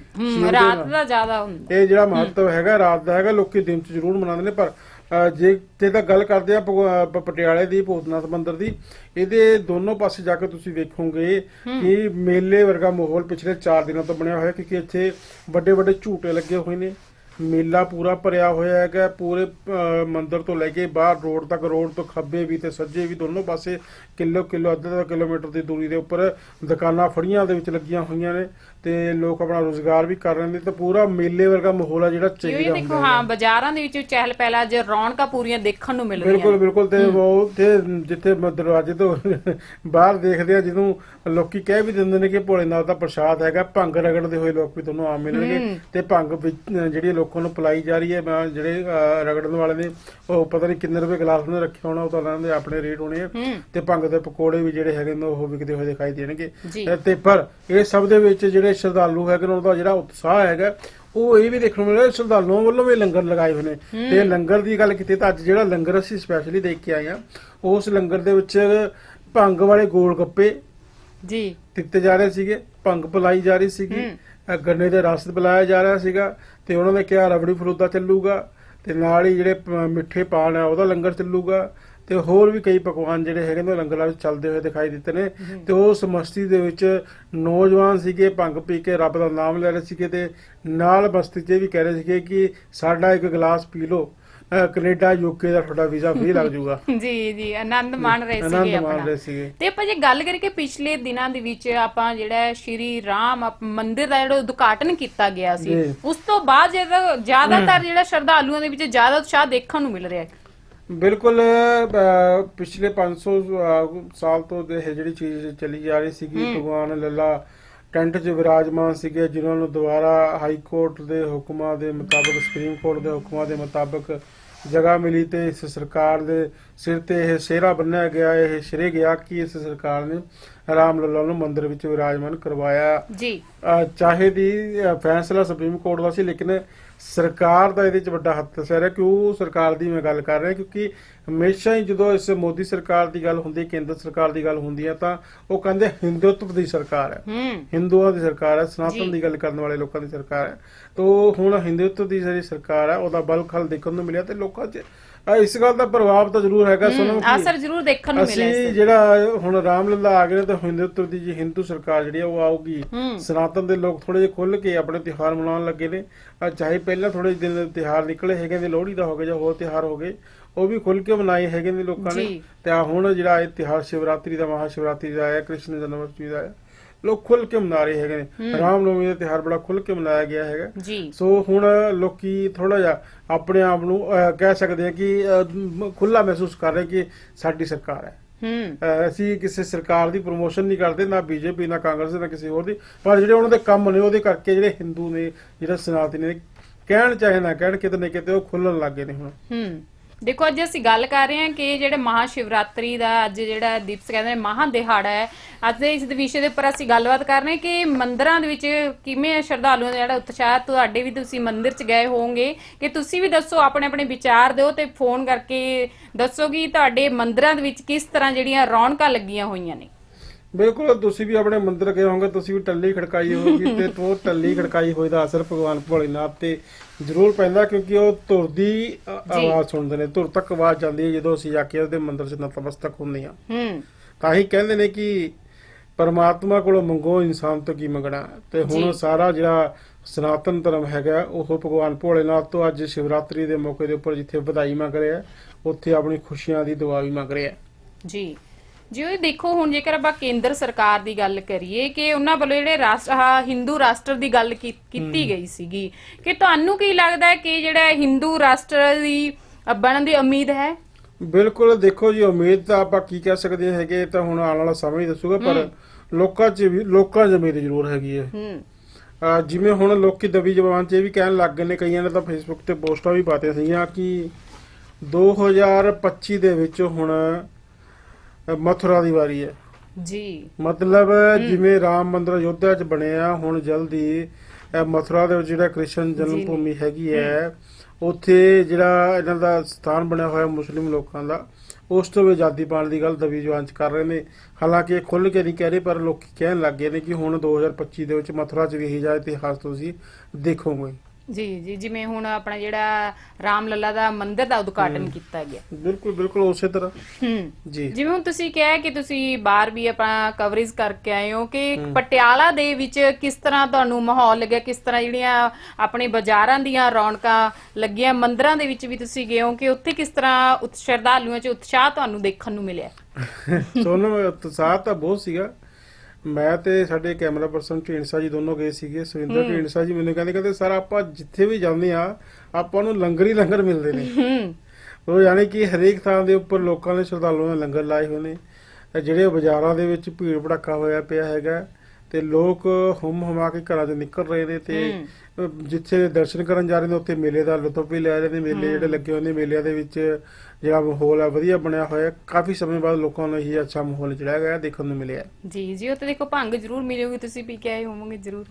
ਰਾਤ ਦਾ ਜ਼ਿਆਦਾ ਹੁੰਦਾ। ਇਹ ਜਿਹੜਾ ਮਹੱਤਵ ਹੈਗਾ ਰਾਤ ਦਾ ਹੈਗਾ ਲੋਕੀ ਦਿਨ ਚ ਜ਼ਰੂਰ ਮਨਾਉਂਦੇ ਨੇ ਪਰ ਜੇ ਤੇ ਤਾਂ ਗੱਲ ਕਰਦੇ ਆ ਪਟਿਆਲੇ ਦੀ ਭੂਤਨਾਥ ਮੰਦਿਰ ਦੀ ਇਹਦੇ ਦੋਨੋਂ ਪਾਸੇ ਜਾ ਕੇ ਤੁਸੀਂ ਵੇਖੋਗੇ ਕਿ ਮੇਲੇ ਵਰਗਾ ਮਾਹੌਲ ਪਿਛਲੇ 4 ਦਿਨਾਂ ਤੋਂ ਬਣਿਆ ਹੋਇਆ ਕਿਉਂਕਿ ਇੱਥੇ ਵੱਡੇ ਵੱਡੇ ਝੂਟੇ ਲੱਗੇ ਹੋਏ ਨੇ। ਮੇਲਾ ਪੂਰਾ ਭਰਿਆ ਹੋਇਆ ਹੈਗਾ ਪੂਰੇ ਮੰਦਿਰ ਤੋਂ ਲੈ ਕੇ ਬਾਹਰ ਰੋਡ ਤੱਕ ਰੋਡ ਤੋਂ ਖੱਬੇ ਵੀ ਤੇ ਸੱਜੇ ਵੀ ਦੋਨੋਂ ਪਾਸੇ ਕਿਲੋ ਕਿਲੋ ਅੱਧਾ ਅੱਧਾ ਕਿਲੋਮੀਟਰ ਦੀ ਦੂਰੀ ਦੇ ਉੱਪਰ ਦੁਕਾਨਾਂ ਫੜੀਆਂ ਦੇ ਵਿੱਚ ਲੱਗੀਆਂ ਹੋਈਆਂ ਨੇ। ਤੇ ਲੋਕ ਆਪਣਾ ਰੋਜ਼ਗਾਰ ਵੀ ਕਰ ਰਹੇ ਨੇ ਤੇ ਪੂਰਾ ਮੇਲੇ ਵਰਗਾ ਮਾਹੌਲ ਆ ਜਿਹੜਾ ਚਾਹੀਦਾ ਦੇਖੋ ਹਾਂ ਬਾਜ਼ਾਰਾਂ ਦੇ ਵਿੱਚ ਚਹਿਲ ਪਹਿਲਾ ਅੱਜ ਰੌਣਕਾਂ ਪੂਰੀਆਂ ਦੇਖਣ ਨੂੰ ਮਿਲ ਰਹੀਆਂ ਬਿਲਕੁਲ। ਬਿਲਕੁਲ ਤੇ ਉਹ ਤੇ ਜਿੱਥੇ ਦਰਵਾਜ਼ੇ ਤੋਂ ਬਾਹਰ ਦੇਖਦੇ ਆ ਜਿਹਨੂੰ ਲੋਕੀ ਕਹਿ ਵੀ ਦਿੰਦੇ ਨੇ ਕਿ ਭੋਲੇਨਾਥ ਦਾ ਪ੍ਰਸ਼ਾਦ ਹੈਗਾ ਭੰਗ ਰਗੜਦੇ ਹੋਏ ਲੋਕ ਵੀ ਤੁਹਾਨੂੰ ਆਮ ਮਿਲਣਗੇ ਤੇ ਭੰਗ ਵਿੱਚ- ਜਿਹੜੀ ਲੋਕਾਂ ਨੂੰ ਪਿਲਾਈ ਜਾ ਰਹੀ ਹੈ ਮੈਂ ਜਿਹੜੇ ਰਗੜਨ ਵਾਲੇ ਨੇ ਉਹ ਪਤਾ ਨਹੀਂ ਕਿੰਨੇ ਰੁਪਏ ਗਲਾਸ ਨੇ ਰੱਖਿਆ ਹੋਣਾ ਉਹ ਤਾਂ ਉਹਨਾਂ ਦੇ ਆਪਣੇ ਰੇਟ ਹੋਣੇ ਤੇ ਭੰਗ ਦੇ ਪਕੌੜੇ ਵੀ ਜਿਹੜੇ ਹੈਗੇ ਨੇ ਉਹ ਵਿਕਦੇ ਹੋਏ ਦਿਖਾਈ ਦੇਣਗੇ। ਜੀ। ਤੇ- ਤੇ ਪਰ ਇਹ ਸਭ ਦੇ ਵਿੱਚ ਜਿਹੜੇ ਸ਼ਰਧਾਲੂ ਹੈਗੇ ਨੇ ਉਹਦਾ ਜਿਹੜਾ ਉਤਸ਼ਾਹ ਹੈਗਾ ਉਹ ਇਹ ਵੀ ਦੇਖਣ ਨੂੰ ਮਿਲ ਰਿਹਾ ਸ਼ਰਧਾਲੂਆਂ ਵੱਲੋਂ ਵੀ ਲੰਗਰ ਲਗਾਏ ਹੋਏ ਨੇ। ਤੇ ਲੰਗਰ ਦੀ ਗੱਲ ਕੀਤੀ ਤਾਂ ਅੱਜ ਜਿਹੜਾ ਲੰਗਰ ਅਸੀਂ ਸਪੈਸ਼ਲੀ ਦੇਖ ਕੇ ਆਏ ਆ ਉਸ ਲੰਗਰ ਦੇ ਵਿੱਚ ਭੰਗ ਵਾਲੇ ਗੋਲ ਗੱਪੇ ਜੀ। ਦਿੱਤੇ ਜਾ ਰਹੇ ਸੀਗੇ ਭੰਗ ਪਲਾਈ ਜਾ ਰਹੀ ਸੀਗੀ ਗੰਨੇ ਦੇ ਰਸ ਪਿਲਾਇਆ ਜਾ ਰਿਹਾ ਸੀਗਾ ਤੇ ਉਹਨਾਂ ਨੇ ਕਿਹਾ ਰਬੜੀ ਫਰੂਦਾ ਚੱਲੂਗਾ ਤੇ ਨਾਲ ਹੀ ਜਿਹੜੇ ਮਿੱਠੇ ਪਾਨ ਆ ਉਹਦਾ ਲੰਗਰ ਚੱਲੂਗਾ ਤੇ ਹੋਰ ਵੀ ਕਈ ਪਕਵਾਨ ਜਿਹੜੇ ਹੈਗੇ ਨੇ ਲੰਗਰਾਂ ਵਿੱਚ ਚੱਲਦੇ ਹੋਏ ਦਿਖਾਈ ਦਿੱਤੇ ਨੇ। ਤੇ ਉਸ ਮਸਤੀ ਦੇ ਵਿੱਚ ਨੌਜਵਾਨ ਸੀਗੇ ਭੰਗ ਪੀ ਕੇ ਰੱਬ ਦਾ ਨਾਮ ਲੈ ਰਹੇ ਸੀਗੇ ਤੇ ਨਾਲ ਬਸਤੀ 'ਚ ਵੀ ਕਹਿ ਰਹੇ ਸੀਗੇ ਕਿ ਸਾਡਾ ਇੱਕ ਗਲਾਸ ਪੀ ਲਓ। ਕੈਨੇਡਾ ਯੂਕੇ ਦਾ ਤੁਹਾਡਾ ਵੀਜ਼ਾ ਫ੍ਰੀ ਲੱਗ ਜਾਊਗਾ। ਜੀ ਜੀ ਆਨੰਦ ਮਾਣ ਰਹੇ ਆਨੰਦ ਸੀਗੇ ਮਾਣ ਆਪਣਾ। ਰਹੇ ਸੀਗੇ। ਤੇ ਆਪਾਂ ਜੇ ਗੱਲ ਕਰੀਏ ਕਿ ਪਿਛਲੇ ਦਿਨਾਂ ਦੇ ਵਿੱਚ ਆਪਾਂ ਜਿਹੜਾ ਸ਼੍ਰੀ ਰਾਮ ਮੰਦਿਰ ਦਾ ਜਿਹੜਾ ਉਦਘਾਟਨ ਕੀਤਾ ਗਿਆ ਸੀ। ਉਸ ਤੋਂ ਬਾਅਦ ਜਿਹੜਾ ਜ਼ਿਆਦਾਤਰ ਜਿਹੜਾ ਸ਼ਰਧਾਲੂਆਂ ਦੇ ਵਿੱਚ ਜ਼ਿਆਦਾ ਉਤਸ਼ਾਹ ਦੇਖਣ ਨੂੰ ਮਿਲ ਰਿਹਾ ਹੈ। ਬਿਲਕੁਲ ਪਿਛਲੇ 500 ਅਹ, ਸਾਲ ਤੋਂ ਇਹ ਜਿਹੜੀ ਚੀਜ਼ ਚੱਲੀ ਜਾ ਰਹੀ ਸੀਗੀ ਭਗਵਾਨ ਲੱਲਾ ਟੈਂਟ 'ਚ ਵਿਰਾਜਮਾਨ ਸੀਗੇ ਜਿਨ੍ਹਾਂ ਨੂੰ ਦੁਬਾਰਾ ਹਾਈ ਕੋਰਟ ਦੇ ਹੁਕਮਾਂ ਦੇ ਮੁਤਾਬਕ ਸੁਪਰੀਮ ਕੋਰਟ ਦੇ ਹੁਕਮਾਂ ਦੇ ਮੁਤਾਬਕ ਜਗ੍ਹਾ ਮਿਲੀ ਤੇ ਇਸ ਸਰਕਾਰ ਦੇ ਸਿਰ ਤੇ ਇਹ ਸਿਹਰਾ ਬੰਨਿਆ ਗਿਆ ਇਹ ਸਿਰੇ ਗਿਆ ਕਿ ਇਸ ਸਰਕਾਰ ਨੇ ਰਾਮ ਲੱਲਾ ਨੂੰ ਮੰਦਿਰ ਵਿੱਚ ਵਿਰਾਜਮਾਨ ਕਰਵਾਇਆ। ਜੀ। ਚਾਹੇ ਦੀ ਫੈਸਲਾ ਸੁਪਰੀਮ ਕੋਰਟ ਦਾ ਸੀ ਲੇਕਿਨ ਸਰਕਾਰ ਦਾ ਇਹਦੇ ਚ ਵੱਡਾ ਹੱਥ ਸਰ ਹੈ ਕਿਉਂ ਸਰਕਾਰ ਦੀ ਮੈਂ ਗੱਲ ਕਰ ਰਿਹਾ ਕਿਉਂਕਿ ਹਮੇਸ਼ਾ ਹੀ ਜਦੋਂ ਇਸ ਮੋਦੀ ਸਰਕਾਰ ਦੀ ਗੱਲ ਹੁੰਦੀ ਹੈ ਕੇਂਦਰ ਸਰਕਾਰ ਦੀ ਗੱਲ ਹੁੰਦੀ ਹੈ ਤਾਂ ਉਹ ਕਹਿੰਦੇ ਹਿੰਦੂਤਵ ਦੀ ਸਰਕਾਰ ਹੈ। ਹਿੰਦੂਆਂ ਦੀ ਸਰਕਾਰ ਹੈ। ਸਨਾਤਨ ਦੀ ਗੱਲ ਕਰਨ ਵਾਲੇ ਲੋਕਾਂ ਦੀ ਸਰਕਾਰ ਹੈ। ਤੋਂ ਹੁਣ ਹਿੰਦੂਤਵ ਦੀ ਜਿਹੜੀ ਸਰਕਾਰ ਹੈ ਉਹਦਾ ਬਲਖਲ ਦੇਖਣ ਨੂੰ ਮਿਲਿਆ ਤੇ ਲੋਕਾਂ 'ਚ ਇਸ ਗੱਲ ਦਾ ਪ੍ਰਭਾਵ ਤਾਂ ਜ਼ਰੂਰ ਹੈਗਾ ਸੁਣੋ ਅਸਰ ਜ਼ਰੂਰ ਦੇਖਣ ਨੂੰ ਮਿਲਿਆ ਅਸੀਂ ਜਿਹੜਾ ਹੁਣ ਰਾਮਲੀਲਾ ਆ ਗਏ ਤਾਂ ਹਿੰਦੂਤਵ ਦੀ ਜੀ ਹਿੰਦੂ ਸਰਕਾਰ ਜਿਹੜੀ ਆ ਉਹ ਆਊਗੀ। ਸਨਾਤਨ ਦੇ ਲੋਕ ਥੋੜੇ ਜਿਹਾ ਖੁੱਲ ਕੇ ਆਪਣੇ ਤਿਉਹਾਰ ਮਨਾਉਣ ਲੱਗੇ ਨੇ। ਚਾਹੇ ਪਹਿਲਾਂ ਥੋੜੇ ਦਿਨ ਤਿਉਹਾਰ ਨਿਕਲੇ ਹੈਗੇ ਨੇ ਲੋਹੜੀ ਦਾ ਹੋ ਗਿਆ ਜਾਂ ਹੋਰ ਤਿਉਹਾਰ ਹੋ ਗਏ ਉਹ ਵੀ ਖੁੱਲ ਕੇ ਮਨਾਏ ਹੈਗੇ ਨੇ ਲੋਕਾਂ ਨੇ। ਤੇ ਆ ਹੁਣ ਜਿਹੜਾ ਇਹ ਤਿਉਹਾਰ ਸ਼ਿਵਰਾਤਰੀ ਦਾ ਮਹਾ ਸ਼ਿਵਰਾਤਰੀ ਦਾ ਆਇਆ ਕ੍ਰਿਸ਼ਨ ਜਨਮ ਅਸ਼ਟਮੀ ਦਾ ਆਇਆ ਲੋਕ ਖੁੱਲ ਕੇ ਮਨਾ ਰਹੇ ਹੈਗੇ ਨੇ। ਰਾਮ ਨਵਮੀ ਦਾ ਤਿਉਹਾਰ ਬੜਾ ਖੁੱਲ ਕੇ ਮਨਾਇਆ ਗਿਆ ਹੈਗਾ। ਜੀ। ਸੋ ਹੁਣ ਲੋਕੀ ਥੋੜਾ ਜਿਹਾ ਆਪਣੇ ਆਪ ਨੂੰ ਕਹਿ ਸਕਦੇ ਆ ਕਿ ਖੁੱਲਾ ਮਹਿਸੂਸ ਕਰ ਰਹੇ ਕਿ ਸਾਡੀ ਸਰਕਾਰ ਹੈ। ਅਸੀਂ ਕਿਸੇ ਸਰਕਾਰ ਦੀ ਪ੍ਰੋਮੋਸ਼ਨ ਨਹੀਂ ਕਰਦੇ ਨਾ ਬੀਜੇਪੀ ਨਾ ਕਾਂਗਰਸ ਨਾ ਕਿਸੇ ਹੋਰ ਦੀ। ਪਰ ਜਿਹੜੇ ਉਹਨਾਂ ਦੇ ਕੰਮ ਨੇ ਉਹਦੇ ਕਰਕੇ ਜਿਹੜੇ ਹਿੰਦੂ ਨੇ ਜਿਹੜੇ ਸਨਾਤਨੀ ਨੇ ਕਹਿਣ ਚਾਹੇ ਨਾ ਕਹਿਣ ਕਿਤੇ ਨਾ ਕਿਤੇ ਉਹ ਖੁੱਲਣ ਲੱਗੇ ਨੇ ਹੁਣ। ਹੂੰ। ਦੇਖੋ, ਅੱਜ ਅਸੀਂ ਗੱਲ ਕਰ ਰਹੇ ਹਾਂ ਕਿ ਜਿਹੜੇ ਮਹਾ ਸ਼ਿਵਰਾਤਰੀ ਦਾ ਅੱਜ ਜਿਹੜਾ ਦਿਵਸ ਕਹਿੰਦੇ ਨੇ ਮਹਾ ਦਿਹਾੜਾ ਹੈ। ਅੱਜ ਦੇ ਇਸ ਵਿਸ਼ੇ ਦੇ ਉੱਪਰ ਅਸੀਂ ਗੱਲਬਾਤ ਕਰ ਰਹੇ ਹਾਂ ਕਿ ਮੰਦਰਾਂ ਦੇ ਵਿੱਚ ਕਿਵੇਂ ਸ਼ਰਧਾਲੂਆਂ ਦਾ ਜਿਹੜਾ ਉਤਸ਼ਾਹ, ਤੁਹਾਡੇ ਵੀ ਤੁਸੀਂ ਮੰਦਿਰ 'ਚ ਗਏ ਹੋਵੋਗੇ। ਕਿ ਤੁਸੀਂ ਵੀ ਦੱਸੋ ਆਪਣੇ ਆਪਣੇ ਵਿਚਾਰ ਦਿਓ ਤੇ ਫੋਨ ਕਰਕੇ ਦੱਸੋ ਕਿ ਤੁਹਾਡੇ ਮੰਦਰਾਂ ਦੇ ਵਿੱਚ ਕਿਸ ਤਰ੍ਹਾਂ ਜਿਹੜੀਆਂ ਰੌਣਕਾਂ ਲੱਗੀਆਂ ਹੋਈਆਂ ਨੇ। ਬਿਲਕੁਲ ਤੁਸੀਂ ਵੀ ਆਪਣੇ ਮੰਦਿਰ ਗਏ ਹੋਵੋਗੇ ਤੁਸੀਂ ਵੀ ਟੱਲੀ ਖੜਕਾਈ ਹੋਊਗੀ ਤੇ ਉਹ ਟੱਲੀ ਖੜਕਾਈ ਹੋਈ ਦਾ ਅਸਰ ਭਗਵਾਨ ਭੋਲੇਨਾਥ ਤੇ ਜ਼ਰੂਰ ਪੈਂਦਾ ਕਿਉਂਕਿ ਉਹ ਧੁਰ ਦੀ। ਆਵਾਜ਼ ਸੁਣਦੇ ਨੇ। ਧੁਰ ਤੱਕ ਆਵਾਜ਼ ਜਾਂਦੀ ਹੈ ਜਦੋਂ ਅਸੀਂ ਜਾ ਕੇ ਉਹਦੇ ਮੰਦਿਰ 'ਚ ਨਤਮਸਤਕ ਹੁੰਦੇ ਹਾਂ। ਹੂੰ। ਤਾਂ ਹੀ ਕਹਿੰਦੇ ਨੇ ਕਿ ਪਰਮਾਤਮਾ ਕੋਲੋਂ ਮੰਗੋ ਇਨਸਾਨ ਤੋਂ ਕੀ ਮੰਗਣਾ। ਤੇ ਹੁਣ। ਸਾਰਾ ਜਿਹੜਾ ਸਨਾਤਨ ਧਰਮ ਹੈਗਾ ਉਹ ਭਗਵਾਨ ਭੋਲੇਨਾਥ ਤੋਂ ਅੱਜ ਸ਼ਿਵਰਾਤਰੀ ਦੇ ਮੌਕੇ ਦੇ ਉੱਪਰ ਜਿੱਥੇ ਵਧਾਈ ਮੰਗ ਰਿਹਾ ਉੱਥੇ ਆਪਣੀ ਖੁਸ਼ੀਆਂ ਦੀ ਦੁਆ ਵੀ ਮੰਗ ਰਿਹਾ। ਜੀ। ਜੀ ਉਹ ਦੇਖੋ ਹੁਣ ਜੇਕਰ ਆਪਾਂ ਕੇਂਦਰ ਸਰਕਾਰ ਦੀ ਗੱਲ ਕਰੀਏ ਕਿ ਉਹਨਾਂ ਵੱਲੋਂ ਜਿਹੜੇ ਰਾਸ਼ਟਰ ਆਹ ਹਿੰਦੂ ਰਾਸ਼ਟਰ ਦੀ ਗੱਲ ਕੀ- ਕੀਤੀ ਗਈ ਸੀਗੀ ਕਿ ਤੁਹਾਨੂੰ ਕੀ ਲੱਗਦਾ ਹੈ ਕਿ ਜਿਹੜਾ ਹਿੰਦੂ ਰਾਸ਼ਟਰ ਦੀ ਅ, ਬਣਨ ਦੀ ਉਮੀਦ ਹੈ? ਬਿਲਕੁਲ ਦੇਖੋ ਜੀ ਉਮੀਦ ਤਾਂ ਆਪਾਂ ਕੀ ਕਹਿ ਸਕਦੇ ਹੈਗੇ ਇਹ ਤਾਂ ਹੁਣ ਆਉਣ ਵਾਲਾ ਸਮਾਂ ਹੀ ਦੱਸੂਗਾ ਪਰ ਲੋਕਾਂ 'ਚ ਵੀ ਲੋਕਾਂ 'ਚ ਉਮੀਦ ਜ਼ਰੂਰ ਹੈਗੀ ਹੈ। ਹੂੰ। ਅਹ ਜਿਵੇਂ ਹੁਣ ਲੋਕੀ ਦਬੀ ਜ਼ਬਾਨ 'ਚ ਇਹ ਵੀ ਕਹਿਣ ਲੱਗ ਗਏ ਨੇ ਕਈਆਂ ਨੇ ਤਾਂ ਫੇਸਬੁੱਕ ਤੇ ਪੋਸਟਾਂ ਵੀ ਪਾਤੀਆਂ ਸੀਗੀਆਂ ਕਿ 2025 ਦੇ ਵਿੱਚ ਹੁਣ ਮਥੁਰਾ ਦੀ ਵਾਰੀ ਹੈ। ਜੀ। ਮਤਲਬ ਜਿਵੇਂ ਰਾਮ ਮੰਦਿਰ ਅਯੋਧਿਆ ਚ ਬਣਿਆ ਹੁਣ ਜਲਦੀ ਇਹ ਮਥੁਰਾ ਦੇ ਵਿੱਚ ਜਿਹੜਾ ਕ੍ਰਿਸ਼ਨ ਜਨਮ ਭੂਮੀ ਹੈਗੀ ਹੈ। ਉੱਥੇ ਜਿਹੜਾ ਇਹਨਾਂ ਦਾ ਸਥਾਨ ਬਣਿਆ ਹੋਇਆ ਮੁਸਲਿਮ ਲੋਕਾਂ ਦਾ ਉਸ ਤੋਂ ਵੀ ਆਜ਼ਾਦੀ ਪਾਉਣ ਦੀ ਗੱਲ ਦਬੀ ਜਵਾਨ ਚ ਕਰ ਰਹੇ ਨੇ। ਹਾਲਾਂਕਿ ਇਹ ਖੁੱਲ ਕੇ ਨਹੀਂ ਕਹਿ ਰਹੇ ਪਰ ਲੋਕੀ ਕਹਿਣ ਲੱਗ ਗਏ ਨੇ ਕਿ ਹੁਣ 2025 ਦੇ ਵਿੱਚ ਮਥੁਰਾ ਚ ਵੀ ਇਹੀ ਜਿਹਾ ਇਤਿਹਾਸ ਤੁਸੀਂ ਦੇਖੋਗੇ। ਜੀ ਜੀ ਜਿਵੇਂ ਹੁਣ ਆਪਣਾ ਜਿਹੜਾ ਰਾਮ ਲੱਲਾ ਦਾ ਮੰਦਿਰ ਦਾ ਉਦਘਾਟਨ ਕੀਤਾ ਗਿਆ। ਬਿਲਕੁਲ ਬਿਲਕੁਲ ਉਸੇ ਤਰ੍ਹਾਂ। ਹੂੰ। ਜੀ। ਜਿਵੇਂ ਹੁਣ ਤੁਸੀਂ ਕਿਹਾ ਕਿ ਤੁਸੀਂ ਬਾਹਰ ਵੀ ਆਪਣਾ ਕਵਰੇਜ ਕਰਕੇ ਆਏ ਹੋ ਕਿ ਪਟਿਆਲਾ ਦੇ ਵਿੱਚ ਕਿਸ ਤਰ੍ਹਾਂ ਤੁਹਾਨੂੰ ਮਾਹੌਲ ਲੱਗਿਆ ਕਿਸ ਤਰ੍ਹਾਂ ਜਿਹੜੀਆਂ ਆਪਣੇ ਬਾਜ਼ਾਰਾਂ ਦੀਆਂ ਰੌਣਕਾਂ ਲੱਗੀਆਂ ਮੰਦਿਰਾਂ ਦੇ ਵਿੱਚ ਵੀ ਤੁਸੀਂ ਗਏ ਹੋ ਕਿ ਉੱਥੇ ਕਿਸ ਤਰ੍ਹਾਂ ਉਤ- ਸ਼ਰਧਾਲੂਆਂ 'ਚ ਉਤਸ਼ਾਹ ਤੁਹਾਨੂੰ ਦੇਖਣ ਨੂੰ ਮਿਲਿਆ? ਸੋਨਮ ਉਤਸ਼ਾਹ ਤਾਂ ਬਹੁਤ ਸੀਗਾ। ਮੈਂ ਤੇ ਸਾਡੇ ਕੈਮਰਾ ਪਰਸਨ ਢੀਂਡਸਾ ਜੀ ਦੋਨੋਂ ਗਏ ਸੀਗੇ ਸੁਰਿੰਦਰ ਢੀਂਡਸਾ ਜੀ ਮੈਨੂੰ ਕਹਿੰਦੇ ਕਹਿੰਦੇ ਸਰ ਆਪਾਂ ਜਿੱਥੇ ਵੀ ਜਾਂਦੇ ਆ ਆਪਾਂ ਨੂੰ ਲੰਗਰ ਹੀ ਲੰਗਰ ਮਿਲਦੇ ਨੇ। ਉਹ ਯਾਨੀ ਕਿ ਹਰੇਕ ਥਾਂ ਦੇ ਉੱਪਰ ਲੋਕਾਂ ਨੇ ਸ਼ਰਧਾਲੂਆਂ ਨੇ ਲੰਗਰ ਲਾਏ ਹੋਏ ਨੇ। ਜਿਹੜੇ ਬਾਜ਼ਾਰਾਂ ਦੇ ਵਿੱਚ ਭੀੜ ਭੜੱਕਾ ਹੋਇਆ ਪਿਆ ਹੈਗਾ ਤੇ ਲੋਕ ਹੁਮ ਹੁਮਾ ਕੇ ਘਰਾਂ ਤੋਂ ਨਿਕਲ ਰਹੇ ਨੇ ਤੇ ਜਿੱਥੇ ਦਰਸ਼ਨ ਕਰਨ ਜਾ ਰਹੇ ਨੇ ਉੱਥੇ ਮੇਲੇ ਦਾ ਲੁਤਫ ਵੀ ਲੈ ਰਹੇ ਨੇ ਮੇਲੇ ਜਿਹੜੇ ਲੱਗੇ ਹੋਏ ਨੇ ਮੇਲਿਆਂ ਦੇ ਵਿੱਚ ਜਿਹੜਾ ਮਾਹੌਲ ਹੈ ਵਧੀਆ ਬਣਿਆ ਹੋਇਆ। ਹੈ। ਕਾਫੀ ਸਮੇਂ ਬਾਅਦ ਲੋਕਾਂ ਨੂੰ ਇਹ ਅੱਛਾ ਮਾਹੌਲ ਜਿਹੜਾ ਹੈਗਾ ਦੇਖਣ ਨੂੰ ਮਿਲਿਆ। ਜੀ ਜੀ ਤੇ ਦੇਖੋ ਭੰਗ ਜ਼ਰੂਰ ਮਿਲੇਗੀ ਤੁਸੀਂ ਪੀ ਕੇ ਆਏ ਹੋਵੋਗੇ ਜ਼ਰੂਰ।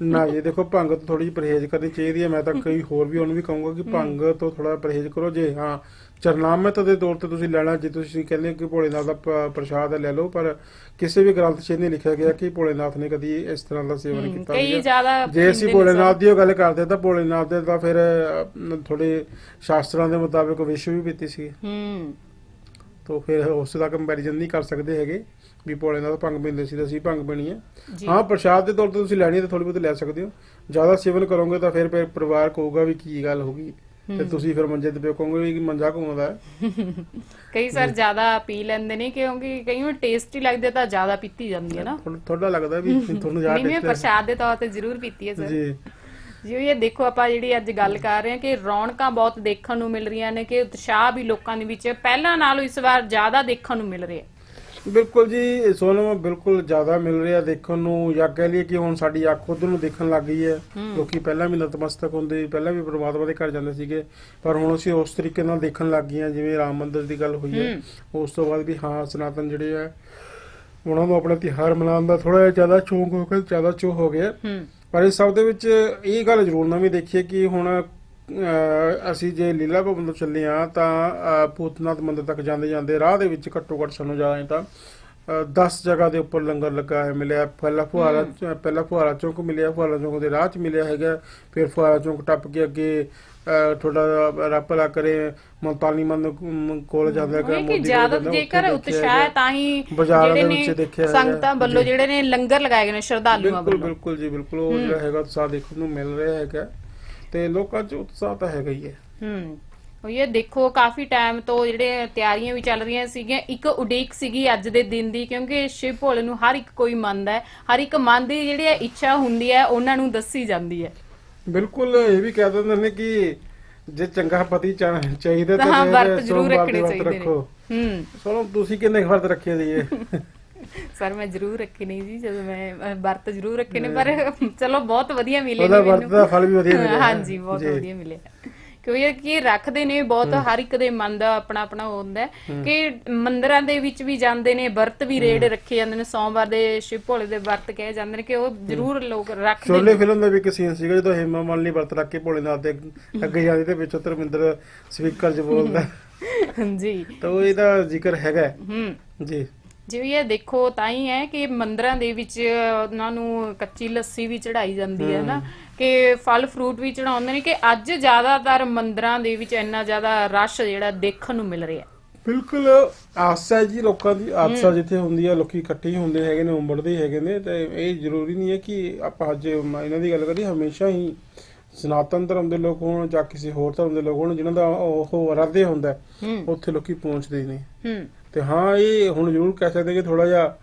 ਨਾ ਜੀ ਦੇਖੋ ਭੰਗ ਤੋਂ ਥੋੜੀ ਜਿਹੀ ਪਰਹੇਜ਼ ਕਰਨੀ ਚਾਹੀਦੀ ਹੈ ਮੈਂ ਤਾਂ ਕਈ ਹੋਰ ਵੀ ਉਹਨੂੰ ਵੀ ਕਹੂੰਗਾ ਕਿ ਭੰਗ ਤੋਂ ਥੋੜਾ ਪਰਹੇਜ਼ ਕਰੋ ਜੇ ਹਾਂ। ਚਰਨਾਮਤ ਦੇ ਤੌਰ ਤੇ ਤੁਸੀਂ ਲੈਣਾ ਜੇ ਤੁਸੀਂ ਕਹਿੰਦੇ ਕਿ ਭੋਲੇਨਾਥ ਦਾ ਪ- ਪ੍ਰਸ਼ਾਦ ਹੈ ਲੈ ਲਓ ਪਰ ਕਿਸੇ ਵੀ ਗ੍ਰੰਥ 'ਚ ਇਹ ਨਹੀਂ ਲਿਖਿਆ ਗਿਆ ਕਿ ਭੋਲੇਨਾਥ ਨੇ ਕਦੀ ਇਸ ਤਰ੍ਹਾਂ ਦਾ ਸੇਵਨ ਕੀਤਾ ਕਈ ਹੋਵੇਗਾ। ਜ਼ਿਆਦਾ ਜੇ ਅਸੀਂ ਭੋਲੇਨਾਥ ਦੀ ਉਹ ਗੱਲ ਕਰਦੇ ਤਾਂ ਭੋਲੇਨਾਥ ਦੇ ਤਾਂ ਫਿਰ ਥੋੜੇ ਸ਼ਾਸਤਰਾਂ ਦੇ ਮੁਤਾਬਿਕ ਵਿਸ਼ਵ ਵੀ ਪੀਤੀ ਸੀ। ਹੂੰ। ਤਾਂ ਫਿਰ ਉਸ ਦਾ ਕੰਪੈਰੀਜ਼ਨ ਨਹੀਂ ਕਰ ਸਕਦੇ ਹੈਗੇ ਵੀ ਭੋਲੇਨਾਥ ਭੰਗ ਪੀਂਦੇ ਸੀ ਤਾਂ ਅਸੀਂ ਭੰਗ ਪੀਣੀ ਹੈ ਜੀ। ਹਾਂ ਪ੍ਰਸ਼ਾਦ ਦੇ ਤੌਰ ਤੇ ਤੁਸੀਂ ਲੈਣੀ ਤਾਂ ਥੋੜੀ ਬਹੁਤ ਲੈ ਸਕਦੇ ਹੋ। ਜ਼ਿਆਦਾ ਸੇਵਨ ਕਰੋਗੇ ਤਾਂ ਫਿਰ ਪਰਿਵਾਰ ਕਹੂਗਾ ਵੀ ਕੀ ਗੱਲ ਹੋ ਗਈ ਤੇ ਤੁਸੀਂ ਫਿਰ ਮੰਜੇ ਤੇ ਵੀ ਕਿ ਮੰਜਾ ਘੁੰਮਦਾ ਹੈ। ਕਈ ਸਰ ਜ਼ਿਆਦਾ ਪੀ ਲੈਂਦੇ ਨੇ ਕਿਉਂਕਿ ਕਈ ਵਾਰ ਟੇਸਟੀ ਲੱਗਦੇ ਤਾਂ ਜ਼ਿਆਦਾ ਪੀਤੀ ਜਾਂਦੀ ਹੈ ਨਾ। ਥੋੜਾ ਲੱਗਦਾ ਵੀ ਤੁਹਾਨੂੰ ਨਹੀਂ ਮੈਂ ਜ਼ਿਆਦਾ ਪ੍ਰਸ਼ਾਦ ਦੇ ਤੌਰ ਤੇ ਜ਼ਰੂਰ ਪੀਤੀ ਹੈ ਸਰ। ਜੀ। ਜੀ ਇਹ ਦੇਖੋ ਆਪਾਂ ਜਿਹੜੀ ਅੱਜ ਗੱਲ ਕਰ ਰਹੇ ਹਾਂ ਕਿ ਰੌਣਕਾਂ ਬਹੁਤ ਦੇਖਣ ਨੂੰ ਮਿਲ ਰਹੀਆਂ ਨੇ ਕਿ ਉਤਸ਼ਾਹ ਵੀ ਲੋਕਾਂ ਦੇ ਵਿੱਚ ਪਹਿਲਾਂ ਨਾਲੋਂ ਇਸ ਵਾਰ ਜ਼ਿਆਦਾ ਦੇਖਣ ਨੂੰ ਮਿਲ ਰਿਹਾ। ਬਿਲਕੁਲ ਜੀ ਸੋਨਮ ਬਿਲਕੁਲ ਜ਼ਿਆਦਾ ਮਿਲ ਰਿਹਾ ਦੇਖਣ ਨੂੰ ਜਾਂ ਕਹਿ ਲਈਏ ਕਿ ਹੁਣ ਸਾਡੀ ਅੱਖ ਖੁਦ ਨੂੰ ਦੇਖਣ ਲੱਗ ਗਈ ਹੈ। ਲੋਕੀ ਪਹਿਲਾਂ ਵੀ ਨਤਮਸਤਕ ਹੁੰਦੇ ਪਹਿਲਾਂ ਵੀ ਪ੍ਰਮਾਤਮਾ ਦੇ ਘਰ ਜਾਂਦੇ ਸੀਗੇ ਪਰ ਹੁਣ ਅਸੀਂ ਉਸ ਤਰੀਕੇ ਨਾਲ ਦੇਖਣ ਲੱਗ ਗਏ ਜਿਵੇਂ ਰਾਮ ਮੰਦਿਰ ਦੀ ਗੱਲ ਹੋਈ ਹੈ। ਉਸ ਤੋਂ ਬਾਅਦ ਵੀ ਹਾਂ ਸਨਾਤਨ ਜਿਹੜੇ ਆ ਉਹਨਾਂ ਨੂੰ ਆਪਣਾ ਤਿਉਹਾਰ ਮਨਾਉਣ ਦਾ ਥੋੜਾ ਜ਼ਿਆਦਾ ਸ਼ੌਂਕ ਹੋ ਗਿਆ ਜ਼ਿਆਦਾ ਚੋ ਹੋ ਗਿਆ। ਪਰ ਇਸ ਸਭ ਦੇ ਵਿੱਚ ਇਹ ਗੱਲ ਜ਼ਰੂਰ ਨਵੀਂ ਦੇਖੀਏ ਕਿ ਹੁਣ ਅਸੀਂ ਜੇ ਲੀਲਾ ਭਵਨ ਤੋਂ ਚੱਲੇ ਆ ਤਾਂ ਭੂਤਨਾਥ ਮੰਦਿਰ ਤੱਕ ਜਾਂਦੇ ਜਾਂਦੇ ਰਾਹ ਦੇ ਵਿੱਚ ਘੱਟੋ ਘੱਟ ਸਾਨੂੰ ਜਾਏ ਤਾਂ 10 ਜਗ੍ਹਾ ਦੇ ਉੱਪਰ ਲੰਗਰ ਲੱਗਾ ਹੈ ਮਿਲਿਆ। ਪਹਿਲਾ ਫੁਹਾਰਾ ਪਹਿਲਾ ਫੁਹਾਰਾ ਚੌਂਕ ਮਿਲਿਆ ਫੁਹਾਰਾ ਚੌਂਕ ਦੇ ਰਾਹ 'ਚ ਮਿਲਿਆ ਹੈਗਾ। ਫਿਰ ਫੁਹਾਰਾ ਚੌਂਕ ਟੱਪ ਕੇ ਅੱਗੇ ਥੋੜਾ ਰੱਪਲਾ ਕਰੇ ਮਲਤਾਨੀ ਮੰਦ ਕੋਲ ਜਾਂਦਾ ਹੈਗਾ ਉਹ ਕਿ ਮੋਦੀ ਜ਼ਿਆਦਾ ਜੇਕਰ ਉਤਸ਼ਾਹ ਹੈ। ਤਾਂ ਹੀ ਜਿਹੜੇ ਨੇ। ਸੰਗਤਾਂ ਵੱਲੋਂ। ਜਿਹੜੇ ਨੇ ਲੰਗਰ ਲਗਾਏ ਗਏ ਨੇ ਸ਼ਰਧਾਲੂਆਂ ਬਿਲਕੁਲ ਵੱਲੋਂ। ਬਿਲਕੁਲ ਜੀ ਬਿਲਕੁਲ। ਉਹ ਜਿਹੜਾ ਹੈਗਾ ਉਤਸ਼ਾਹ ਦੇਖਣ ਨੂੰ ਮਿਲ ਰਿਹਾ ਹੈਗਾ। ਤੇ ਲੋਕਾਂ 'ਚ ਉਤਸ਼ਾਹ ਤਾਂ ਹੈਗਾ ਹੀ ਹੈ। ਹੂੰ। ਉਹ ਇਹ ਦੇਖੋ ਕਾਫੀ ਟਾਈਮ ਤੋਂ ਜਿਹੜੇ ਤਿਆਰੀਆਂ ਵੀ ਚੱਲ ਰਹੀਆਂ ਸੀਗੀਆਂ ਇੱਕ ਉਡੀਕ ਸੀਗੀ ਅੱਜ ਦੇ ਦਿਨ ਦੀ ਕਿਉਂਕਿ ਸ਼ਿਵ ਭੋਲੇ ਨੂੰ ਹਰ ਇੱਕ ਕੋਈ ਮੰਨਦਾ ਹੈ ਹਰ ਇੱਕ ਮਨ ਦੀ ਜਿਹੜੀ ਹੈ ਇੱਛਾ ਹੁੰਦੀ ਹੈ ਉਹਨਾਂ ਨੂੰ ਦੱਸੀ ਜਾਂਦੀ ਹੈ। ਬਿਲਕੁਲ ਇਹ ਵੀ ਕਹਿ ਦਿੰਦੇ ਨੇ ਕਿ ਜੇ ਚੰਗਾ ਪਤੀ ਚਾਹੀਦਾ ਤਾਂ ਹਾਂ ਵਰਤ ਜ਼ਰੂਰ ਰੱਖਣੇ ਚਾਹੀਦੇ ਨੇ। ਹੂੰ। ਚਲੋ ਤੁਸੀਂ ਕਿੰਨੇ ਵਰਤ ਰੱਖੇ ਦੀ ਹੈ ਸਰ ਮੈਂ ਜ਼ਰੂਰ ਰੱਖੇ ਨਹੀਂ ਜੀ ਜਦੋਂ ਮੈਂ ਵਰਤ ਜ਼ਰੂਰ ਰੱਖੇ ਨੇ ਪਰ ਚਲੋ ਬਹੁਤ ਵਧੀਆ ਮਿਲੇ ਨੇ ਵਰਤ ਦਾ ਫਲ ਵੀ ਵਧੀਆ ਮਿਲਿਆ। ਹੈ। ਹਾਂਜੀ ਬਹੁਤ। ਵਧੀਆ ਮਿਲਿਆ। ਕਿਉਂਕਿ ਇਹ ਕੀ ਰੱਖਦੇ ਨੇ ਬਹੁਤ ਹਰ ਇੱਕ ਦੇ ਮਨ ਦਾ ਆਪਣਾ ਆਪਣਾ ਹੁੰਦਾ ਹੈ ਕਿ ਮੰਦਿਰਾਂ ਦੇ ਵਿੱਚ ਵੀ ਜਾਂਦੇ ਨੇ ਵਰਤ ਵੀ ਰੇਡ ਰੱਖੇ ਜਾਂਦੇ ਨੇ ਸੋਮਵਾਰ ਦੇ ਸ਼ਿਵ ਭੋਲੇ ਦੇ ਵਰਤ ਕਹੇ ਜਾਂਦੇ ਨੇ ਕਿ ਉਹ ਜ਼ਰੂਰ ਲੋਕ ਰੱਖਦੇ ਸ਼ੋਲੇ ਫਿਲਮ ਦਾ ਵੀ ਇੱਕ ਸੀਨ ਸੀਗਾ ਜਦੋਂ ਹੇਮਾ ਮਾਲਿਨੀ ਵਰਤ ਰੱਖ ਕੇ ਭੋਲੇਨਾਥ ਦੇ ਅੱਗੇ ਜਾਂਦੀ ਤੇ ਵਿੱਚ ਧਰਮਿੰਦਰ ਸਪੀਕਰ 'ਚ ਬੋਲਦਾ। ਨੇ ਜੀ ਤਾਂ ਉਹ ਇਹਦਾ ਜ਼ਿਕਰ ਹੈਗਾ। ਜੀ। ਜਿਵੇਂ ਇਹ ਦੇਖੋ ਤਾਂ ਹੀ ਹੈ ਕਿ ਮੰਦਰਾਂ ਦੇ ਵਿੱਚ ਉਹਨਾਂ ਨੂੰ ਕੱਚੀ ਲੱਸੀ ਵੀ ਚੜਾਈ ਜਾਂਦੀ ਹੈ ਨਾ ਕਿ ਫਲ ਫਰੂਟ ਵੀ ਚੜਾਉਂਦੇ ਨੇ ਕਿ ਅੱਜ ਜ਼ਿਆਦਾਤਰ ਮੰਦਰਾਂ ਦੇ ਵਿੱਚ ਇੰਨਾ ਜ਼ਿਆਦਾ ਰਸ਼ ਜਿਹੜਾ ਦੇਖਣ ਨੂੰ ਮਿਲ ਰਿਹਾ। ਬਿਲਕੁਲ ਆਸਾ ਜੀ ਲੋਕਾਂ ਦੀ ਆਸਾ ਜਿੱਥੇ ਹੁੰਦੀ ਆ ਲੋਕੀ ਇਕੱਠੇ ਹੀ ਹੁੰਦੇ ਹੈਗੇ ਨੇ ਉਮੜਦੇ ਹੈਗੇ ਨੇ ਤੇ ਇਹ ਜ਼ਰੂਰੀ ਨਹੀਂ ਹੈ ਕਿ ਆਪਾਂ ਅੱਜ ਇਹਨਾਂ ਦੀ ਗੱਲ ਕਰੀਏ ਹਮੇਸ਼ਾ ਹੀ ਸਨਾਤਨ ਧਰਮ ਦੇ ਲੋਕ ਹੋਣ ਜਾਂ ਕਿਸੇ ਹੋਰ ਧਰਮ ਦੇ ਲੋਕ ਹੋਣ ਜਿਨ੍ਹਾਂ ਦਾ ਉਹ ਅਰਾਧੇ ਹੁੰਦਾ ਉੱਥੇ ਲੋਕੀ ਪਹੁੰਚਦੇ ਨੇ ਤੇ ਹਾਂ ਇਹ ਹੁਣ ਜ਼ਰੂਰ ਕਹਿ ਸਕਦੇ ਕਿ ਥੋੜਾ ਜਿਹਾ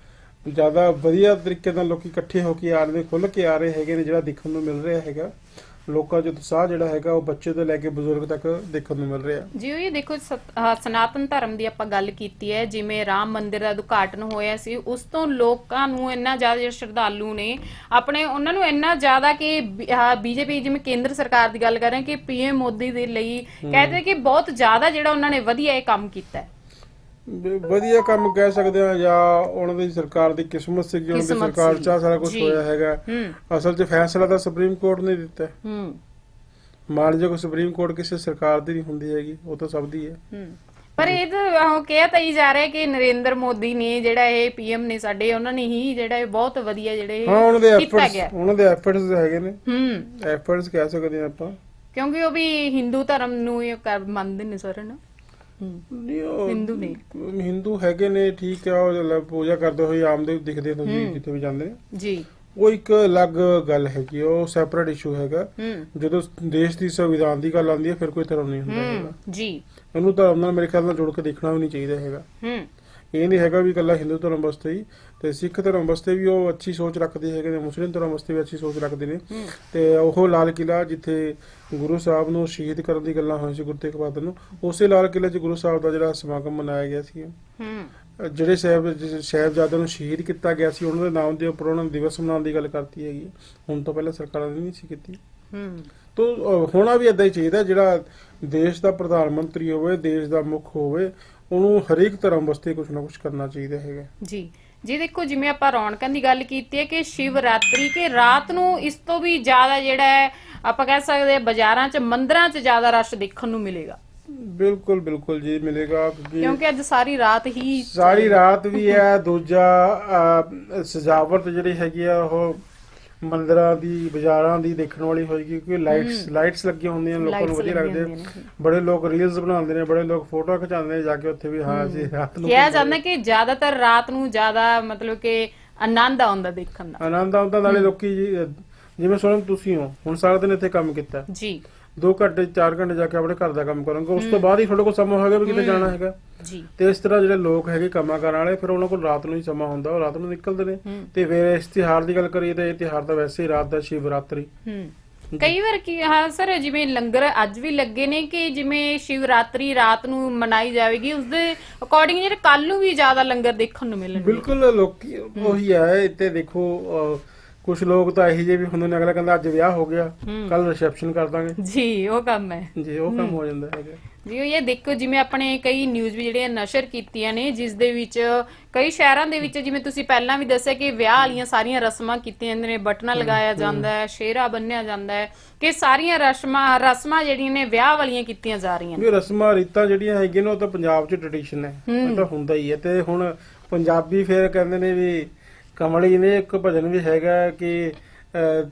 ਜ਼ਿਆਦਾ ਵਧੀਆ ਤਰੀਕੇ ਨਾਲ ਲੋਕੀ ਇਕੱਠੇ ਹੋ ਕੇ ਆ ਰਹੇ ਖੁੱਲ ਕੇ ਆ ਰਹੇ ਹੈਗੇ ਨੇ ਜਿਹੜਾ ਦੇਖਣ ਨੂੰ ਮਿਲ ਰਿਹਾ ਹੈਗਾ। ਲੋਕਾਂ 'ਚ ਉਤਸ਼ਾਹ ਜਿਹੜਾ ਹੈਗਾ ਉਹ ਬੱਚੇ ਤੋਂ ਲੈ ਕੇ ਬਜ਼ੁਰਗ ਤੱਕ ਦੇਖਣ ਨੂੰ ਮਿਲ ਰਿਹਾ। ਜੀ ਇਹ ਦੇਖੋ ਸਨਾਤਨ ਧਰਮ ਦੀ ਆਪਾਂ ਗੱਲ ਕੀਤੀ ਹੈ ਜਿਵੇਂ ਰਾਮ ਮੰਦਿਰ ਦਾ ਉਦਘਾਟਨ ਹੋਇਆ ਸੀ ਉਸ ਤੋਂ ਲੋਕਾਂ ਨੂੰ ਇੰਨਾ ਜ਼ਿਆਦਾ ਜਿਹੜੇ ਸ਼ਰਧਾਲੂ ਨੇ ਆਪਣੇ ਉਹਨਾਂ ਨੂੰ ਇੰਨਾ ਜ਼ਿਆਦਾ ਕਿ ਬੀਜੇਪੀ ਜਿਵੇਂ ਕੇਂਦਰ ਸਰਕਾਰ ਦੀ ਗੱਲ ਕਰ ਰਹੇ ਕਿ ਪੀਐਮ ਮੋਦੀ ਦੇ ਲਈ ਕਹਿੰਦੇ ਕਿ ਬਹੁਤ ਜ਼ਿਆਦਾ ਜਿਹੜਾ ਉਹਨਾਂ ਨੇ ਵਧੀਆ ਇਹ ਕੰਮ ਕੀਤਾ ਹੈ। ਵਧੀਆ ਕੰਮ ਕਹਿ ਸਕਦੇ ਆ ਜਾਂ ਉਹਨਾਂ ਦੀ ਸਰਕਾਰ ਦੀ ਕਿਸਮਤ ਸੀ ਕਿ ਉਹਨਾਂ ਦੀ ਸਰਕਾਰ। ਚ ਸਾਰਾ ਕੁਝ। ਹੋਇਆ ਹੈਗਾ। ਅਸਲ 'ਚ ਫੈਸਲਾ ਤਾਂ ਸੁਪਰੀਮ ਕੋਰਟ ਨੇ ਦਿੱਤਾ। ਹੈ। ਹੂੰ ਮੰਨ ਲਓ ਕਿ ਸੁਪਰੀਮ ਕੋਰਟ ਕਿਸੇ ਸਰਕਾਰ ਦੀ ਨਹੀਂ ਹੁੰਦੀ ਹੈਗੀ ਉਹ ਤਾਂ ਸਭ ਦੀ ਹੈ। ਹੂੰ। ਪਰ ਇਹ ਤਾਂ ਉਹ ਕਿਹਾ ਤਾਂ ਹੀ ਜਾ ਰਿਹਾ ਕਿ ਨਰਿੰਦਰ ਮੋਦੀ ਨੇ ਜਿਹੜਾ ਇਹ ਪੀਐਮ ਨੇ ਸਾਡੇ ਉਹਨਾਂ ਨੇ ਹੀ ਜਿਹੜਾ ਇਹ ਬਹੁਤ ਵਧੀਆ ਜਿਹੜੇ ਹਾਂ ਉਹਨਾਂ ਦੇ ਐਫਰਟਸ ਉਹਨਾਂ ਦੇ ਐਫਰਟਸ ਹੈਗੇ ਨੇ। ਹੂੰ। ਐਫਰਟਸ ਕਹਿ ਸਕਦੇ ਆ ਆਪਾਂ। ਕਿਉਂਕਿ ਉਹ ਵੀ ਹਿੰਦੂ ਧਰਮ ਨੂੰ ਇਹ ਮੰਨਦੇ ਨੇ ਸਰ ਨਾ। ਨਹੀਂ ਉਹ ਹਿੰਦੂ ਨੇ। ਹਿੰਦੂ ਹੈਗੇ ਨੇ ਠੀਕ ਹੈ ਉਹ ਪੂਜਾ ਕਰਦੇ ਹੋਏ ਆਮਦੇ ਦਿਖਦੇ ਤੁਸੀਂ ਜਿੱਥੇ ਵੀ ਜਾਂਦੇ ਨੇ। ਜੀ। ਉਹ ਇੱਕ ਅਲੱਗ ਗੱਲ ਹੈ, ਉਹ ਸੈਪਰੇਟ ਇਸ਼ੂ ਹੈਗਾ। ਜਦੋਂ ਦੇਸ਼ ਦੀ ਸੰਵਿਧਾਨ ਦੀ ਗੱਲ ਆਉਂਦੀ ਹੈ ਫਿਰ ਕੋਈ ਧਰਮ ਨਹੀਂ ਹੁੰਦਾ ਹੈਗਾ। ਜੀ। ਉਹਨੂੰ ਧਰਮ ਨਾਲ ਮੇਰੇ ਖਿਆਲ ਨਾਲ ਜੋੜ ਕੇ ਦੇਖਣਾ ਵੀ ਨਹੀਂ ਚਾਹੀਦਾ ਹੈਗਾ। ਹੂੰ। ਇਹ ਨਹੀਂ ਹੈਗਾ ਵੀ ਇਕੱਲਾ ਹਿੰਦੂ ਧਰਮ ਵਾਸਤੇ ਹੀ ਤੇ ਸਿੱਖ ਧਰਮ ਵਾਸਤੇ ਵੀ ਉਹ ਅੱਛੀ ਸੋਚ ਰੱਖਦੇ ਹੈਗੇ ਨੇ ਮੁਸਲਿਮ ਧਰਮ ਵਾਸਤੇ ਵੀ ਅੱਛੀ ਸੋਚ ਰੱਖਦੇ ਨੇ। ਤੇ ਉਹ ਲਾਲ ਕਿਲਾ ਜਿੱਥੇ ਗੁਰੂ ਸਾਹਿਬ ਨੂੰ ਸ਼ਹੀਦ ਕਰਨ ਦੀ ਗੱਲਾਂ ਹੋਈਆਂ ਸੀ ਗੁਰੂ ਤੇਗ ਬਹਾਦਰ ਨੂੰ ਉਸੇ ਲਾਲ ਕਿਲੇ 'ਚ ਗੁਰੂ ਸਾਹਿਬ ਦਾ ਜਿਹੜਾ ਸਮਾਗਮ ਮਨਾਇਆ ਗਿਆ ਸੀ। ਜਿਹੜੇ ਸਾਹਿਬ ਸਾਹਿਬਜ਼ਾਦਿਆਂ ਨੂੰ ਸ਼ਹੀਦ ਕੀਤਾ ਗਿਆ ਸੀ ਉਹਨਾਂ ਦੇ ਨਾਮ ਦੇ ਉੱਪਰ ਉਹਨਾਂ ਨੂੰ ਦਿਵਸ ਮਨਾਉਣ ਦੀ ਗੱਲ ਕਰਤੀ ਹੈਗੀ ਹੁਣ ਤੋਂ ਪਹਿਲਾਂ ਸਰਕਾਰਾਂ ਨੇ ਨਹੀਂ ਸੀ ਕੀਤੀ। ਹੂੰ। ਤੋ ਹੋਣਾ ਵੀ ਇਦਾਂ ਹੀ ਚਾਹੀਦਾ ਜਿਹੜਾ ਦੇਸ਼ ਦਾ ਪ੍ਰਧਾਨ ਮੰਤਰੀ ਹੋਵੇ ਦੇਸ਼ ਦਾ ਮੁੱਖ ਹੋਵੇ ਉਹਨੂੰ ਹਰੇਕ ਧਰਮ ਵਾਸਤੇ ਕੁਝ ਨਾ ਕੁਝ ਕਰਨਾ ਚਾਹੀਦਾ ਹੈਗਾ। ਜੀ। ਜੀ ਦੇਖੋ ਜਿਵੇਂ ਆਪਾਂ ਰੌਣਕਾਂ ਦੀ ਗੱਲ ਕੀਤੀ ਹੈ ਕਿ ਸ਼ਿਵਰਾਤਰੀ ਕੇ ਰਾਤ ਨੂੰ ਇਸ ਤੋਂ ਵੀ ਜ਼ਿਆਦਾ ਜਿਹੜਾ ਹੈ ਆਪਾਂ ਕਹਿ ਸਕਦੇ ਹਾਂ ਬਾਜ਼ਾਰਾਂ 'ਚ ਮੰਦਰਾਂ 'ਚ ਜ਼ਿਆਦਾ ਰਸ਼ ਦੇਖਣ ਨੂੰ ਮਿਲੇਗਾ। ਬਿਲਕੁਲ ਬਿਲਕੁਲ ਜੀ ਮਿਲੇਗਾ ਕਿਉਂਕਿ ਕਿਉਂਕਿ ਅੱਜ ਸਾਰੀ ਰਾਤ ਹੀ ਸਾਰੀ ਰਾਤ ਵੀ ਹੈ ਦੂਜਾ ਸਜਾਵਟ ਜਿਹੜੀ ਹੈਗੀ ਆ ਉਹ ਮੰਦਰਾਂ ਦੀ ਬਾਜ਼ਾਰਾਂ ਦੀ ਦੇਖਣ ਵਾਲੀ ਹੋਏਗੀ ਕਿਉਂਕਿ ਲਾਈਟਸ ਲਾਈਟਸ ਲੱਗੀਆਂ ਹੁੰਦੀਆਂ ਨੇ, ਲੋਕਾਂ ਨੂੰ ਵਧੀਆ ਲੱਗਦੇ। ਬੜੇ ਲੋਕ ਰੀਲਸ ਬਣਾਉਂਦੇ ਨੇ ਬੜੇ ਲੋਕ ਫੋਟੋ ਖਿਚਾਉਂਦੇ ਨੇ ਜਾ ਕੇ ਉੱਥੇ ਵੀ ਹਾਂ ਜੀ ਰਾਤ ਨੂੰ ਕਿਹਾ ਜਾਂਦਾ ਕਿ ਜ਼ਿਆਦਾਤਰ ਰਾਤ ਨੂੰ ਜ਼ਿਆਦਾ ਮਤਲਬ ਕਿ ਆਨੰਦ ਆਉਂਦਾ ਦੇਖਣ ਦਾ। ਆਨੰਦ ਆਉਂਦਾ ਨਾਲੇ ਲੋਕੀ ਜਿਵੇਂ ਸੁਣੋ ਤੁਸੀਂ ਹੋ ਹੁਣ ਸਾਰਾ ਦਿਨ ਇੱਥੇ ਕੰਮ ਕੀਤਾ। ਜੀ। 2 ਘੰਟੇ 4 ਘੰਟੇ ਜਾ ਕੇ ਆਪਣੇ ਘਰ ਦਾ ਕੰਮ ਕਰੋਗੇ। ਉਸ ਤੋਂ ਬਾਅਦ ਹੀ ਤੁਹਾਡੇ ਕੋਲ ਸਮਾਂ ਹੋਏਗਾ ਵੀ ਕਿਤੇ ਜਾਣਾ ਹੈਗਾ। ਜੀ। ਤੇ ਇਸ ਤਰ੍ਹਾਂ ਜਿਹੜੇ ਲੋਕ ਹੈਗੇ ਕੰਮਾਂ ਕਰਨ ਵਾਲੇ ਫਿਰ ਉਹਨਾਂ ਕੋਲ ਰਾਤ ਨੂੰ ਹੀ ਸਮਾਂ ਹੁੰਦਾ ਉਹ ਰਾਤ ਨੂੰ ਨਿਕਲਦੇ ਨੇ। ਤੇ ਫਿਰ ਇਸ ਤਿਉਹਾਰ ਦੀ ਗੱਲ ਕਰੀਏ ਤਾਂ ਇਹ ਤਿਉਹਾਰ ਤਾਂ ਵੈਸੇ ਹੀ ਰਾਤ ਦਾ ਸ਼ਿਵਰਾਤਰੀ। ਹੂੰ। ਕਈ ਵਾਰ ਕੀ ਹਾਂ ਸਰ ਜਿਵੇਂ ਲੰਗਰ ਅੱਜ ਵੀ ਲੱਗੇ ਨੇ ਕਿ ਜਿਵੇਂ ਸ਼ਿਵਰਾਤਰੀ ਰਾਤ ਨੂੰ ਮਨਾਈ ਜਾਵੇਗੀ ਉਸ ਦੇ ਅਕੋਰਡਿੰਗ ਜਿਹੜੇ ਕੱਲ ਨੂੰ ਵੀ ਜ਼ਿਆਦਾ ਲੰਗਰ ਦੇਖਣ ਨੂੰ ਮਿਲਣਗੇ। ਬਿਲਕੁਲ ਲੋਕੀ ਉਹੀ ਹੈ ਇੱਥੇ ਦੇਖੋ ਕੁਝ ਲੋਕ ਤਾਂ ਇਹੋ ਜਿਹੇ ਵੀ ਹੁੰਦੇ ਨੇ ਅਗਲਾ ਕਹਿੰਦਾ ਅੱਜ ਵਿਆਹ ਹੋ ਗਿਆ। ਕੱਲ ਰਿਸੈਪਸ਼ਨ ਕਰ ਦਾਂਗੇ। ਜੀ ਉਹ ਕੰਮ ਹੈ। ਜੀ ਉਹ ਕੰਮ ਹੋ। ਜਾਂਦਾ ਹੈਗਾ। ਜੀ ਉਹ ਇਹ ਦੇਖੋ ਜਿਵੇਂ ਆਪਣੇ ਕਈ ਨਿਊਜ਼ ਵੀ ਜਿਹੜੀਆਂ ਨਸ਼ਰ ਕੀਤੀਆਂ ਨੇ ਜਿਸ ਦੇ ਵਿੱਚ ਕਈ ਸ਼ਹਿਰਾਂ ਦੇ ਵਿੱਚ ਜਿਵੇਂ ਤੁਸੀਂ ਪਹਿਲਾਂ ਵੀ ਦੱਸਿਆ ਕਿ ਵਿਆਹ ਵਾਲੀਆਂ ਸਾਰੀਆਂ ਰਸਮਾਂ ਕੀਤੀਆਂ ਜਾਂਦੀਆਂ ਨੇ ਬਟਨਾ ਲਗਾਇਆ ਜਾਂਦਾ ਹੈ ਸ਼ੇਰਾ ਬੰਨਿਆ ਜਾਂਦਾ ਹੈ ਕਿ ਸਾਰੀਆਂ ਰਸਮਾਂ ਰਸਮਾਂ ਜਿਹੜੀਆਂ ਨੇ ਵਿਆਹ ਵਾਲੀਆਂ ਕੀਤੀਆਂ ਜਾ ਰਹੀਆਂ ਨੇ। ਵੀ ਰਸਮਾਂ ਰੀਤਾਂ ਜਿਹੜੀਆਂ ਹੈਗੀਆਂ ਨੇ ਉਹ ਤਾਂ ਪੰਜਾਬ 'ਚ ਟ੍ਰੈਡੀਸ਼ਨ ਹੈ। ਉਹ ਤਾਂ ਹੁੰਦਾ ਹੀ ਹੈ। ਤੇ ਹੁਣ ਪੰਜਾਬੀ ਫਿਰ ਕਹਿੰਦੇ ਨੇ ਵੀ ਕਮਲੀ ਨੇ ਇੱਕ ਭਜਨ ਵੀ ਹੈਗਾ ਕਿ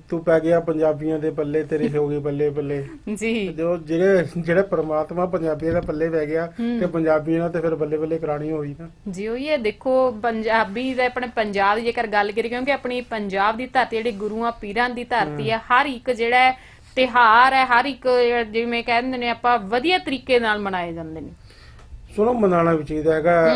ਤੂੰ ਪੈ ਗਿਆ ਪੰਜਾਬੀਆਂ ਦੇ ਪੱਲੇ ਤੇਰੇ ਹੋ ਗਏ ਬੱਲੇ ਬੱਲੇ ਜੀ। ਜੋ ਜਿਹੜੇ ਜਿਹੜੇ ਪ੍ਰਮਾਤਮਾ ਪੰਜਾਬੀਆਂ ਦਾ ਪੱਲੇ ਪੈ ਗਿਆ ਤੇ ਪੰਜਾਬੀਆਂ ਨਾਲ ਤੇ ਫਿਰ ਬੱਲੇ ਬੱਲੇ ਕਰਾਣੀ ਹੋਈ ਨਾ। ਜੀ ਉਹ ਇਹ ਦੇਖੋ ਪੰਜਾਬੀ ਦਾ ਆਪਣੇ ਪੰਜਾਬ ਦੀ ਜੇਕਰ ਗੱਲ ਕਰੀਏ ਕਿਉਂਕਿ ਆਪਣੀ ਪੰਜਾਬ ਦੀ ਧਰਤੀ ਜਿਹੜੀ ਗੁਰੂਆਂ ਪੀਰਾਂ ਦੀ ਧਰਤੀ ਹੈ। ਹਰ ਇੱਕ ਜਿਹੜਾ ਤਿਹਾਰ ਹੈ ਹਰ ਇੱਕ ਜਿਵੇਂ ਕਹਿੰਦੇ ਨੇ ਆਪਾਂ ਵਧੀਆ ਤਰੀਕੇ ਨਾਲ ਮਨਾਏ ਜਾਂਦੇ ਨੇ। ਸੁਣੋ ਮਨਾਣਾ ਵੀ ਚਾਹੀਦਾ ਹੈਗਾ।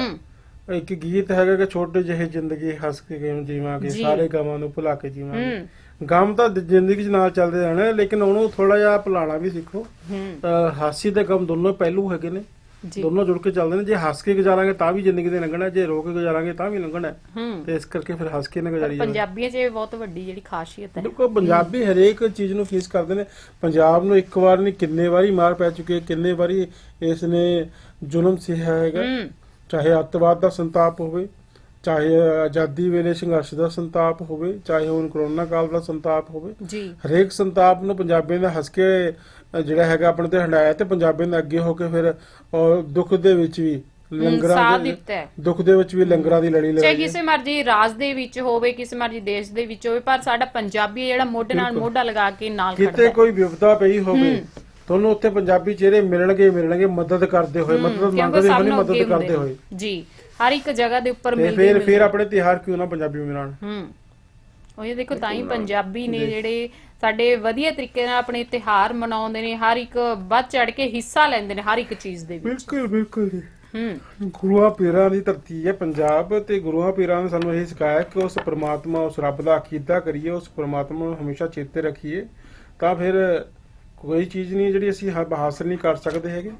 ਇੱਕ ਗੀਤ ਹੈਗਾ ਕਿ ਛੋਟੇ ਜਿਹੇ ਜ਼ਿੰਦਗੀ ਹੱਸ ਕੇ ਕਿਵੇਂ ਜੀਵਾਂਗੇ ਜੀ। ਸਾਰੇ ਗਮਾਂ ਨੂੰ ਭੁਲਾ ਕੇ ਜੀਵਾਂਗੇ। ਹੂੰ। ਗਮ ਤਾਂ ਦ- ਜ਼ਿੰਦਗੀ 'ਚ ਨਾਲ ਚੱਲਦੇ ਰਹਿਣੇ ਲੇਕਿਨ ਉਹਨੂੰ ਥੋੜਾ ਜਿਹਾ ਭੁਲਾਣਾ ਵੀ ਸਿੱਖੋ। ਹੂੰ। ਅਹ ਹਾਸੀ ਤੇ ਗਮ ਦੋਨੋਂ ਪਹਿਲੂ ਹੈਗੇ ਨੇ। ਜੀ। ਦੋਨੋਂ ਜੁੜ ਕੇ ਚੱਲਦੇ ਨੇ। ਜੇ ਹੱਸ ਕੇ ਗੁਜ਼ਾਰਾਂਗੇ ਤਾਂ ਵੀ ਜ਼ਿੰਦਗੀ ਦੇ ਲੰਘਣਾ ਜੇ ਰੋ ਕੇ ਗੁਜ਼ਾਰਾਂਗੇ ਤਾਂ ਵੀ ਲੰਘਣਾ ਹੈ। ਹੂੰ। ਤੇ ਇਸ ਕਰਕੇ ਫਿਰ ਹੱਸ ਕੇ ਨਾ ਗੁਜ਼ਾਰੀ ਜਾਵੇ ਪੰਜਾਬੀਆਂ 'ਚ ਇਹ ਬਹੁਤ ਵੱਡੀ ਜਿਹੜੀ ਖਾਸੀਅਤ ਹੈ। ਦੇਖੋ ਪੰਜਾਬੀ ਹਰੇਕ ਚੀਜ਼ ਨੂੰ ਫੇਸ ਕਰਦੇ ਨੇ। ਪੰਜਾਬ ਨੂੰ ਇੱਕ ਵਾਰ ਨਹੀਂ ਕਿੰਨੇ ਵਾਰੀ ਮਾਰ ਪੈ ਚੁੱਕੀ ਹੈ ਕਿੰਨੇ ਵਾਰੀ ਇਸ ਨੇ ਜ਼ੁਲਮ ਸਹਿਆ ਹੈਗਾ। ਹੂੰ। ਚਾਹੇ ਅੱਤਵਾਦ ਦਾ ਸੰਤਾਪ ਹੋਵੇ ਚਾਹੇ ਆਜ਼ਾਦੀ ਵੇਲੇ ਸੰਘਰਸ਼ ਦਾ ਸੰਤਾਪ ਹੋਵੇ ਚਾਹੇ ਹੁਣ ਕਰੋਨਾ ਕਾਲ ਦਾ ਸੰਤਾਪ ਹੋਵੇ ਜੀ। ਹਰੇਕ ਸੰਤਾਪ ਨੂੰ ਪੰਜਾਬੀਆਂ ਨੇ ਹੱਸ ਕੇ ਜਿਹੜਾ ਹੈਗਾ ਆਪਣੇ ਤੇ ਹੰਡਾਇਆ ਤੇ ਪੰਜਾਬੀਆਂ ਨੇ ਅੱਗੇ ਹੋ ਕੇ ਫਿਰ ਦੁੱਖ ਦੇ ਵਿੱਚ ਵੀ ਲੰਗਰਾਂ ਦੇ ਦੁੱਖ ਦੇ ਵਿੱਚ ਵੀ ਲੰਗਰਾਂ ਦੀ ਲੜੀ ਚਾਹੇ ਲੜਾਈ ਹੈ। ਕਿਸੇ ਮਰਜ਼ੀ ਰਾਜ ਦੇ ਵਿੱਚ ਹੋਵੇ ਕਿਸੇ ਮਰਜ਼ੀ ਦੇਸ਼ ਦੇ ਵਿੱਚ ਹੋਵੇ ਪਰ ਸਾਡਾ ਪੰਜਾਬੀ ਜਿਹੜਾ ਮੋਢੇ ਨਾਲ ਮੋਢਾ ਲਗਾ ਕੇ ਨਾਲ ਖੜਦਾ ਕਿਤੇ ਕੋਈ ਵਿਪਤਾ ਪਈ ਹੋਵੇ ਤੁਹਾਨੂੰ ਉੱਥੇ ਪੰਜਾਬੀ ਚਿਹਰੇ ਮਿਲਣਗੇ ਮਿਲਣਗੇ ਮਦਦ ਕਰਦੇ ਹੋਏ ਮਦਦ ਮੰਗਦੇ ਹੋਏ ਮਦਦ ਕਰਦੇ ਹੋਏ। ਜੀ ਹਰ ਇੱਕ ਜਗ੍ਹਾ ਦੇ ਉੱਪਰ ਮਿਲਦੇ ਫਿਰ ਫਿਰ ਆਪਣੇ ਤਿਹਾਰ ਕਿਉਂ ਨਾ ਪੰਜਾਬੀ ਮਨਾਉਣ ਹੂੰ। ਉਹ ਇਹ ਦੇਖੋ ਤਾਂ ਹੀ ਪੰਜਾਬੀ ਨੇ ਜਿਹੜੇ ਸਾਡੇ ਵਧੀਆ ਤਰੀਕੇ ਨਾਲ ਆਪਣੇ ਤਿਹਾਰ ਮਨਾਉਂਦੇ ਨੇ ਹਰ ਇੱਕ ਵੱਧ ਚੜ ਕੇ ਹਿੱਸਾ ਲੈਂਦੇ ਨੇ ਹਰ ਇੱਕ ਚੀਜ਼ ਦੇ ਵਿੱਚ। ਬਿਲਕੁਲ ਬਿਲਕੁਲ ਜੀ। ਹੂੰ। ਗੁਰੂਆਂ ਪੀਰਾਂ ਦੀ ਧਰਤੀ ਹੈ ਪੰਜਾਬ ਤੇ ਗੁਰੂਆਂ ਪੀਰਾਂ ਨੇ ਸਾਨੂੰ ਇਹ ਸਿਖਾਇਆ ਕਿ ਉਸ ਪ੍ਰਮਾਤਮਾ ਉਸ ਰੱਬ ਦਾ ਅਕੀਦਾ ਕਰੀਏ ਉਸ ਪ੍ਰਮਾਤਮਾ ਨੂੰ ਹਮੇਸ਼ਾ ਚੇਤੇ ਰੱਖੀਏ। ਤਾਂ ਫਿਰ ਕੋਈ ਚੀਜ਼ ਨਹੀਂ ਜਿਹੜੀ ਅਸੀਂ ਹਾ- ਹਾਸਲ ਨਹੀਂ ਕਰ ਸਕਦੇ ਹੈਗੇ।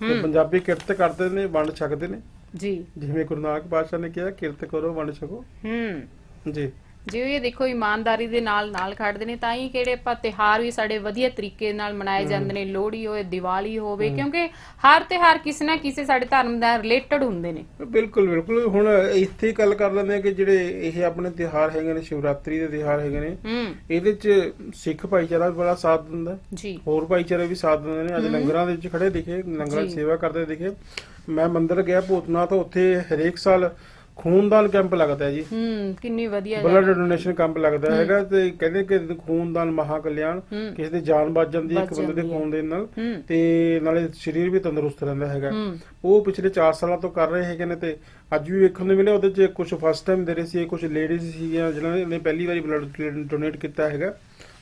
ਤੇ ਪੰਜਾਬੀ ਕਿਰਤ ਕਰਦੇ ਨੇ ਵੰਡ ਛਕਦੇ ਨੇ। ਜੀ। ਜਿਵੇਂ ਗੁਰੂ ਨਾਨਕ ਪਾਤਸ਼ਾਹ ਨੇ ਕਿਹਾ ਕਿਰਤ ਕਰੋ ਵੰਡ ਛਕੋ। ਹੂੰ। ਜੀ। ਜੇ ਇਹ ਦੇਖੋ ਇਮਾਨਦਾਰੀ ਦੇ ਨਾਲ ਨਾਲ ਖੜਦੇ ਨੇ ਤਾਂ ਹੀ ਕਿਹੜੇ ਆਪਾਂ ਤਿਹਾਰ ਵੀ ਸਾਡੇ ਵਧੀਆ ਤਰੀਕੇ ਨਾਲ ਮਨਾਏ ਜਾਂਦੇ ਨੇ ਲੋਹੜੀ ਹੋਵੇ ਦੀਵਾਲੀ ਹੋਵੇ ਕਿਉਂਕਿ ਹਰ ਤਿਹਾਰ ਕਿਸੇ ਨਾ ਕਿਸੇ ਸਾਡੇ ਧਰਮ ਦਾ ਰਿਲੇਟਡ ਹੁੰਦੇ ਨੇ। ਬਿਲਕੁਲ ਬਿਲਕੁਲ। ਹੁਣ ਇੱਥੇ ਗੱਲ ਕਰ ਲੈਂਦੇ ਆ ਕਿ ਜਿਹੜੇ ਇਹ ਆਪਣੇ ਤਿਉਹਾਰ ਹੈਗੇ ਨੇ ਸ਼ਿਵਰਾਤਰੀ ਦੇ ਤਿਉਹਾਰ ਹੈਗੇ ਨੇ ਇਹਦੇ ਚ ਸਿੱਖ ਭਾਈਚਾਰਾ ਵੀ ਬੜਾ ਸਾਥ ਦਿੰਦਾ ਜੀ। ਹੋਰ ਭਾਈਚਾਰੇ ਵੀ ਸਾਥ ਦਿੰਦੇ ਨੇ। ਅੱਜ ਲੰਗਰਾਂ ਦੇ ਵਿੱਚ ਖੜੇ ਦਿਖੇ ਲੰਗਰਾਂ ਦੀ। ਸੇਵਾ ਕਰਦੇ ਦਿਖੇ। ਮੈਂ ਮੰਦਿਰ ਗਿਆ ਭੂਤਨਾਥ ਉੱਥੇ ਹਰੇਕ ਸਾਲ ਖੂਨਦਾਨ ਕੈਂਪ ਲੱਗਦਾ ਹੈ ਜੀ। ਹੂੰ ਕਿੰਨੀ ਵਧੀਆ ਬਲੱਡ ਡੋਨੇਸ਼ਨ ਕੈਂਪ ਲੱਗਦਾ ਹੈਗਾ ਤੇ ਕਹਿੰਦੇ ਕਿ ਖੂਨਦਾਨ ਮਹਾ ਕਲਿਆਣ। ਕਿਸੇ ਦੀ ਜਾਨ ਬਚ ਜਾਂਦੀ ਹੈ ਇੱਕ ਬੰਦੇ ਦੇ। ਖੂਨ ਦੇਣ ਨਾਲ। ਤੇ ਨਾਲੇ ਸਰੀਰ ਵੀ ਤੰਦਰੁਸਤ ਰਹਿੰਦਾ ਹੈਗਾ। ਉਹ ਪਿਛਲੇ 4 ਸਾਲਾਂ ਤੋਂ ਕਰ ਰਹੇ ਹੈਗੇ ਨੇ ਤੇ ਅੱਜ ਵੀ ਵੇਖਣ ਨੂੰ ਮਿਲਿਆ ਉਹਦੇ ਚ ਕੁਝ ਫਸਟ ਟਾਈਮ ਦੇ ਰਹੇ ਸੀ ਕੁਝ ਲੇਡੀਜ਼ ਸੀਗੀਆਂ ਜਿਨ੍ਹਾਂ ਨੇ ਪਹਿਲੀ ਵਾਰੀ ਬਲੱਡ ਡੋਨੇਟ ਕੀਤਾ ਹੈਗਾ।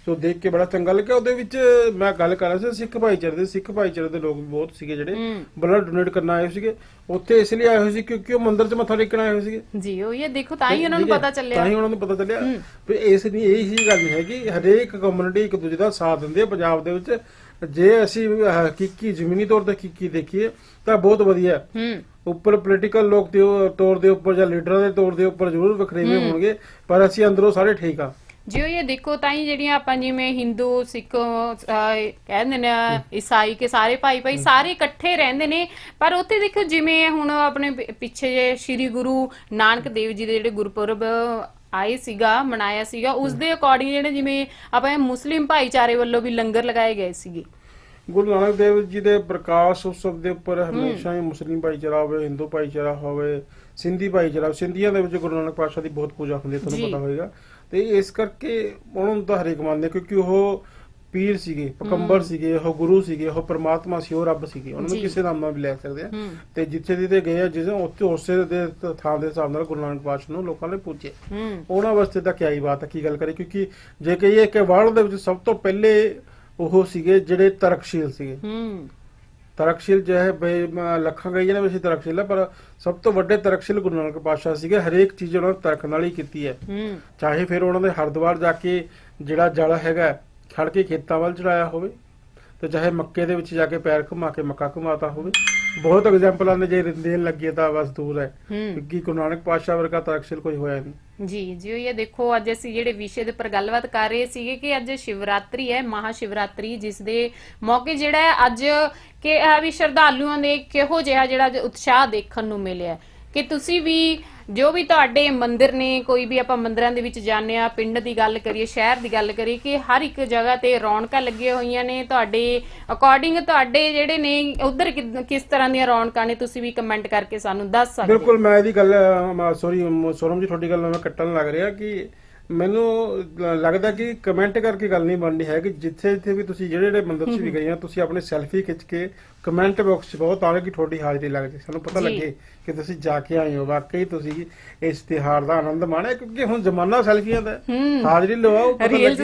ਸੋ ਦੇਖ ਕੇ ਬੜਾ ਚੰਗਾ ਲੱਗਿਆ। ਉਹਦੇ ਵਿੱਚ ਮੈਂ ਗੱਲ ਕਰ ਰਿਹਾ ਸੀ ਸਿੱਖ ਭਾਈਚਾਰੇ ਦੇ ਸਿੱਖ ਭਾਈਚਾਰੇ ਦੇ ਲੋਕ ਵੀ ਬਹੁਤ ਸੀਗੇ ਜਿਹੜੇ ਹੂੰ। ਬਲੱਡ ਡੋਨੇਟ ਕਰਨ ਆਏ ਸੀਗੇ। ਉੱਥੇ ਇਸ ਲਈ ਆਏ ਹੋਏ ਸੀ ਕਿਉਂਕਿ ਉਹ ਮੰਦਿਰ 'ਚ ਮੱਥਾ ਟੇਕਣ ਆਏ ਹੋਏ ਸੀਗੇ। ਜੀ ਉਹ ਇਹ ਦੇਖੋ ਤਾਂ ਹੀ ਉਹਨਾਂ ਨੂੰ ਹੈ? ਪਤਾ ਤਾਂ ਚੱਲਿਆ ਹੀ ਉਹਨਾਂ ਨੂੰ ਪਤਾ ਚੱਲਿਆ। ਹੂੰ। ਵੀ ਇਸ ਨਹੀਂ ਇਹ ਹੀ ਗੱਲ ਨਹੀਂ ਹੈਗੀ ਹਰੇਕ ਕਮਿਊਨਿਟੀ ਇੱਕ ਦੂਜੇ ਦਾ ਸਾਥ ਦਿੰਦੀ ਹੈ ਪੰਜਾਬ ਦੇ ਵਿੱਚ। ਜੇ ਅਸੀਂ ਹਕੀਕੀ ਜ਼ਮੀਨੀ ਤੌਰ ਤੇ ਹਕੀਕੀ ਦੇਖੀਏ ਤਾਂ ਬਹੁਤ ਵਧੀਆ। ਹੈ। ਹੂੰ ਉੱਪਰ ਪੋਲੀਟੀਕਲ ਲੋਕ ਦੇ ਤੌਰ ਦੇ ਉੱਪਰ ਜਾਂ ਲੀਡਰਾਂ ਦੇ ਤੌਰ ਦੇ ਉੱਪਰ ਜ਼ਰੂਰ ਵਖਰੇਵੇਂ ਹੋਣਗੇ ਪਰ ਅਸੀਂ ਅੰਦਰੋਂ ਸਾਰੇ ਠੀਕ ਆ ਜਿਉ ਇਹ ਦੇਖੋ ਤਾਂ ਹੀ ਜਿਹੜੀਆਂ ਆਪਾਂ ਜਿਵੇਂ ਹਿੰਦੂ ਸਿੱਖ ਅਹ, ਕਹਿੰਦੇ ਨੇ ਈਸਾਈ ਕੇ ਸਾਰੇ ਭਾਈ ਭਾਈ ਸਾਰੇ ਇਕੱਠੇ ਰਹਿੰਦੇ ਨੇ। ਪਰ ਉੱਥੇ ਦੇਖੋ ਜਿਵੇਂ ਹੁਣ ਆਪਣੇ ਪਿ- ਪਿੱਛੇ ਜੇ ਸ੍ਰੀ ਗੁਰੂ ਨਾਨਕ ਦੇਵ ਜੀ ਦੇ ਜਿਹੜੇ ਗੁਰਪੁਰਬ ਆਏ ਸੀਗਾ ਮਨਾਇਆ ਸੀਗਾ ਉਸ ਦੇ ਅਕੋਰਡਿੰਗ ਜਿਹੜੇ ਜਿਵੇਂ ਆਪਾਂ ਮੁਸਲਿਮ ਭਾਈਚਾਰੇ ਵੱਲੋਂ ਵੀ ਲੰਗਰ ਲਗਾਏ ਗਏ ਸੀਗੇ। ਗੁਰੂ ਨਾਨਕ ਦੇਵ ਜੀ ਦੇ ਪ੍ਰਕਾਸ਼ ਉਤਸਵ ਦੇ ਉੱਪਰ ਹਮੇਸ਼ਾ ਹੀ ਮੁਸਲਿਮ ਭਾਈਚਾਰਾ ਹੋਵੇ ਹਿੰਦੂ ਭਾਈਚਾਰਾ ਹੋਵੇ ਸਿੰਧੀ ਭਾਈਚਾਰਾ ਸਿੰਧੀਆਂ ਦੇ ਵਿੱਚ ਗੁਰੂ ਨਾਨਕ ਪਾਤਸ਼ਾਹ ਦੀ ਬਹੁਤ ਪੂਜਾ ਹੁੰਦੀ ਹੈ ਜੀ। ਤੁਹਾਨੂੰ ਪਤਾ ਹੋਵੇਗਾ ਤੇ ਇਸ ਕਰਕੇ ਉਹਨਾਂ ਨੂੰ ਤਾਂ ਹਰੇਕ ਮੰਨਦੇ ਕਿਉਂਕਿ ਉਹ ਪੀਰ ਸੀਗੇ ਪਕੰਬਰ ਸੀਗੇ ਉਹ ਗੁਰੂ ਸੀਗੇ ਉਹ ਪ੍ਰਮਾਤਮਾ ਸੀ ਉਹ ਰੱਬ ਸੀਗੇ। ਉਹਨਾਂ ਨੂੰ। ਕਿਸੇ ਨਾਮ ਨਾਲ ਵੀ ਲੈ ਸਕਦੇ ਆ। ਤੇ ਜਿੱਥੇ ਦੀ ਤੇ ਗਏ ਆ ਜਿਸ ਉੱਥੇ ਉਸੇ ਦੇ ਥਾਂ ਦੇ ਹਿਸਾਬ ਨਾਲ ਗੁਰੂ ਨਾਨਕ ਪਾਤਸ਼ਾਹ ਨੂੰ ਲੋਕਾਂ ਨੇ ਪੂਜਿਆ। ਹੂੰ। ਉਹਨਾਂ ਵਾਸਤੇ ਤਾਂ ਕਿਆ ਹੀ ਬਾਤ ਹੈ ਕੀ ਗੱਲ ਕਰੇ ਕਿਉਂਕਿ ਜੇ ਕਹੀਏ ਕਿ ਵਰਲਡ ਦੇ ਵਿੱਚ ਸਭ ਤੋਂ ਪਹਿਲੇ ਉਹ ਸੀਗੇ ਜਿਹੜੇ ਤਰਕਸ਼ੀਲ ਸੀਗੇ। ਤਰਕਸ਼ੀਲ ਜੋ ਹੈ ਲੱਖਾਂ ਗਈ ਨੇ ਵੈਸੇ ਤਰਕਸ਼ੀਲ ਹੈ ਪਰ ਸਭ ਤੋਂ ਵੱਡੇ ਤਰਕਸ਼ੀਲ ਗੁਰੂ ਨਾਨਕ ਪਾਤਸ਼ਾਹ ਸੀਗੇ ਹਰੇਕ ਚੀਜ਼ ਉਹਨਾਂ ਨੇ ਤਰਕ ਨਾਲ ਹੀ ਕੀਤੀ ਹੈ। ਚਾਹੇ ਫਿਰ ਉਹਨਾਂ ਦੇ ਹਰਿਦੁਆਰ ਜਾ ਕੇ ਜਿਹੜਾ ਜਲ ਹੈਗਾ ਖੜ ਕੇ ਖੇਤਾਂ ਵੱਲ ਚੜਾਇਆ ਹੋਵੇ ਤੇ ਚਾਹੇ ਮੱਕੇ ਦੇ ਵਿੱਚ ਜਾ ਕੇ ਪੈਰ ਘੁਮਾ ਕੇ ਮੱਕਾ ਘੁਮਾਤਾ ਹੋਵੇ। ਬਹੁਤ ਐਗਜ਼ਾਮਪਲਾਂ ਨੇ ਜੇ ਦੇਣ ਲੱਗੇ ਤਾਂ ਬਸ ਦੂਰ ਹੈ। ਹੂੰ। ਕਿਉਂਕਿ ਗੁਰੂ ਨਾਨਕ ਪਾਤਸ਼ਾਹ ਵਰਗਾ ਤਰਕਸ਼ੀਲ ਕੋਈ ਹੋਇਆ ਨਹੀਂ। ਜੀ ਜੀ, ਇਹ ਦੇਖੋ, ਅੱਜ ਅਸੀਂ ਜਿਹੜੇ ਵਿਸ਼ੇ ਦੇ ਉੱਪਰ ਗੱਲਬਾਤ ਕਰ ਰਹੇ ਸੀਗੇ ਕਿ ਅੱਜ ਸ਼ਿਵਰਾਤਰੀ ਹੈ ਮਹਾ ਸ਼ਿਵਰਾਤਰੀ ਜਿਸ ਦੇ ਮੌਕੇ ਜਿਹੜਾ ਅੱਜ ਕਿ ਇਹ ਵੀ ਸ਼ਰਧਾਲੂਆਂ ਦੇ ਕਿਹੋ ਜਿਹਾ ਜਿਹੜਾ ਉਤਸ਼ਾਹ ਦੇਖਣ ਨੂੰ ਮਿਲਿਆ ਕਿ ਤੁਸੀਂ ਵੀ ਜੋ ਵੀ ਤੁਹਾਡੇ ਮੰਦਿਰ ਨੇ, ਕੋਈ ਵੀ ਆਪਾਂ ਮੰਦਿਰਾਂ ਦੇ ਵਿੱਚ ਜਾਂਦੇ ਆ ਪਿੰਡ ਦੀ ਗੱਲ ਕਰੀਏ, ਸ਼ਹਿਰ ਦੀ ਗੱਲ ਕਰੀਏ ਕਿ ਹਰ ਇੱਕ ਜਗ੍ਹਾ ਤੇ ਰੌਣਕਾਂ ਲੱਗੀਆਂ ਹੋਈਆਂ ਨੇ। ਤੁਹਾਡੇ ਅਕੋਰਡਿੰਗ ਤੁਹਾਡੇ ਜਿਹੜੇ ਨੇ, ਉਧਰ ਕਿਸ ਤਰ੍ਹਾਂ ਦੀਆਂ ਰੌਣਕਾਂ ਨੇ, ਤੁਸੀਂ ਵੀ ਕਮੈਂਟ ਕਰਕੇ ਸਾਨੂੰ ਦੱਸ ਸਕਦੇ ਬਿਲਕੁਲ, ਮੈਂ ਇਹਦੀ ਗੱਲ ਸੌਰੀ ਸੋਰਮ ਜੀ, ਤੁਹਾਡੀ ਗੱਲ ਨਾਲ ਕੱਟਣ ਲੱਗ ਰਿਹਾ ਕਿ ਮੈਨੂੰ ਲੱਗਦਾ ਕਿ ਕਮੈਂਟ ਕਰਕੇ ਗੱਲ ਨਹੀਂ ਬਣਨੀ ਹੈ ਕਿ ਜਿੱਥੇ ਜਿੱਥੇ ਵੀ ਤੁਸੀਂ ਜਿਹੜੇ ਜਿਹੜੇ ਮੰਦਿਰ 'ਚ ਵੀ ਗਏ ਆ ਤੁਸੀਂ ਆਪਣੇ ਸੈਲਫੀ ਖਿੱਚ ਕੇ ਕਮੈਂਟ ਬਾਕਸ 'ਚ ਪਾਓ ਤਾਂ ਕਿ ਤੁਹਾਡੀ ਹਾਜ਼ਰੀ ਲੱਗ ਜਾਏ ਸਾਨੂੰ ਪਤਾ ਜੀ। ਲੱਗੇ ਕਿ ਤੁਸੀਂ ਜਾ ਕੇ ਆਏ ਹੋ। ਵਾਕਈ ਤੁਸੀਂ ਇਸ ਤਿਹਾਰ ਦਾ ਆਨੰਦ ਮਾਣਿਆ ਕਿਉਂਕਿ ਹੁਣ ਜ਼ਮਾਨਾ ਸੈਲਫੀਆਂ ਦਾ ਹਾਜ਼ਰੀ ਲਵਾਓ ਪਤਾ ਲੱਗੇ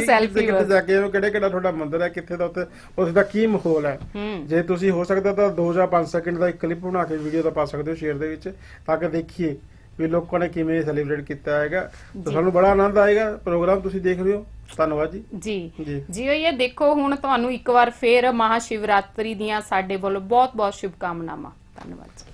ਕਿੱਥੇ। ਜਾ ਕੇ ਆਏ ਕਿਹੜੇ ਕਿਹੜਾ ਤੁਹਾਡਾ ਮੰਦਿਰ ਹੈ ਕਿੱਥੇ ਦਾ ਉੱਥੇ ਉਸ ਦਾ ਕੀ ਮਾਹੌਲ ਹੈ। ਹੂੰ। ਜੇ ਤੁਸੀਂ ਹੋ ਸਕਦਾ ਤਾਂ 2 ਜਾਂ 5 ਸੈਕਿੰਡ ਦਾ ਇੱਕ ਕਲਿੱਪ ਬਣਾ ਕੇ ਵੀਡੀਓ ਦਾ ਪਾ ਸਕਦੇ ਹੋ ਸ਼ੇਅਰ ਦੇ ਵਿੱਚ ਤਾਂ ਕਿ ਦੇਖੀਏ ਵੀ ਲੋਕਾਂ ਨੇ ਕਿਵੇਂ ਸੈਲੀਬ੍ਰੇਟ ਕੀਤਾ ਹੈਗਾ। ਤਾਂ ਸਾਨੂੰ ਬੜਾ ਆਨੰਦ ਆਏਗਾ। ਪ੍ਰੋਗਰਾਮ ਤੁਸੀਂ ਦੇਖ ਰਹੇ ਹੋ। ਧੰਨਵਾਦ ਜੀ। ਜੀ। ਜੀ। ਇਹ ਦੇਖੋ ਹੁਣ ਤੁਹਾਨੂੰ ਇੱਕ ਵਾਰ ਫੇਰ ਮਹਾ ਸ਼ਿਵਰਾਤਰੀ ਦੀਆਂ ਸਾਡੇ ਵੱਲੋਂ ਬਹੁਤ ਬਹੁਤ ਸ਼ੁਭਕਾਮਨਾਵਾਂ। ਧੰਨਵਾਦ ਜੀ।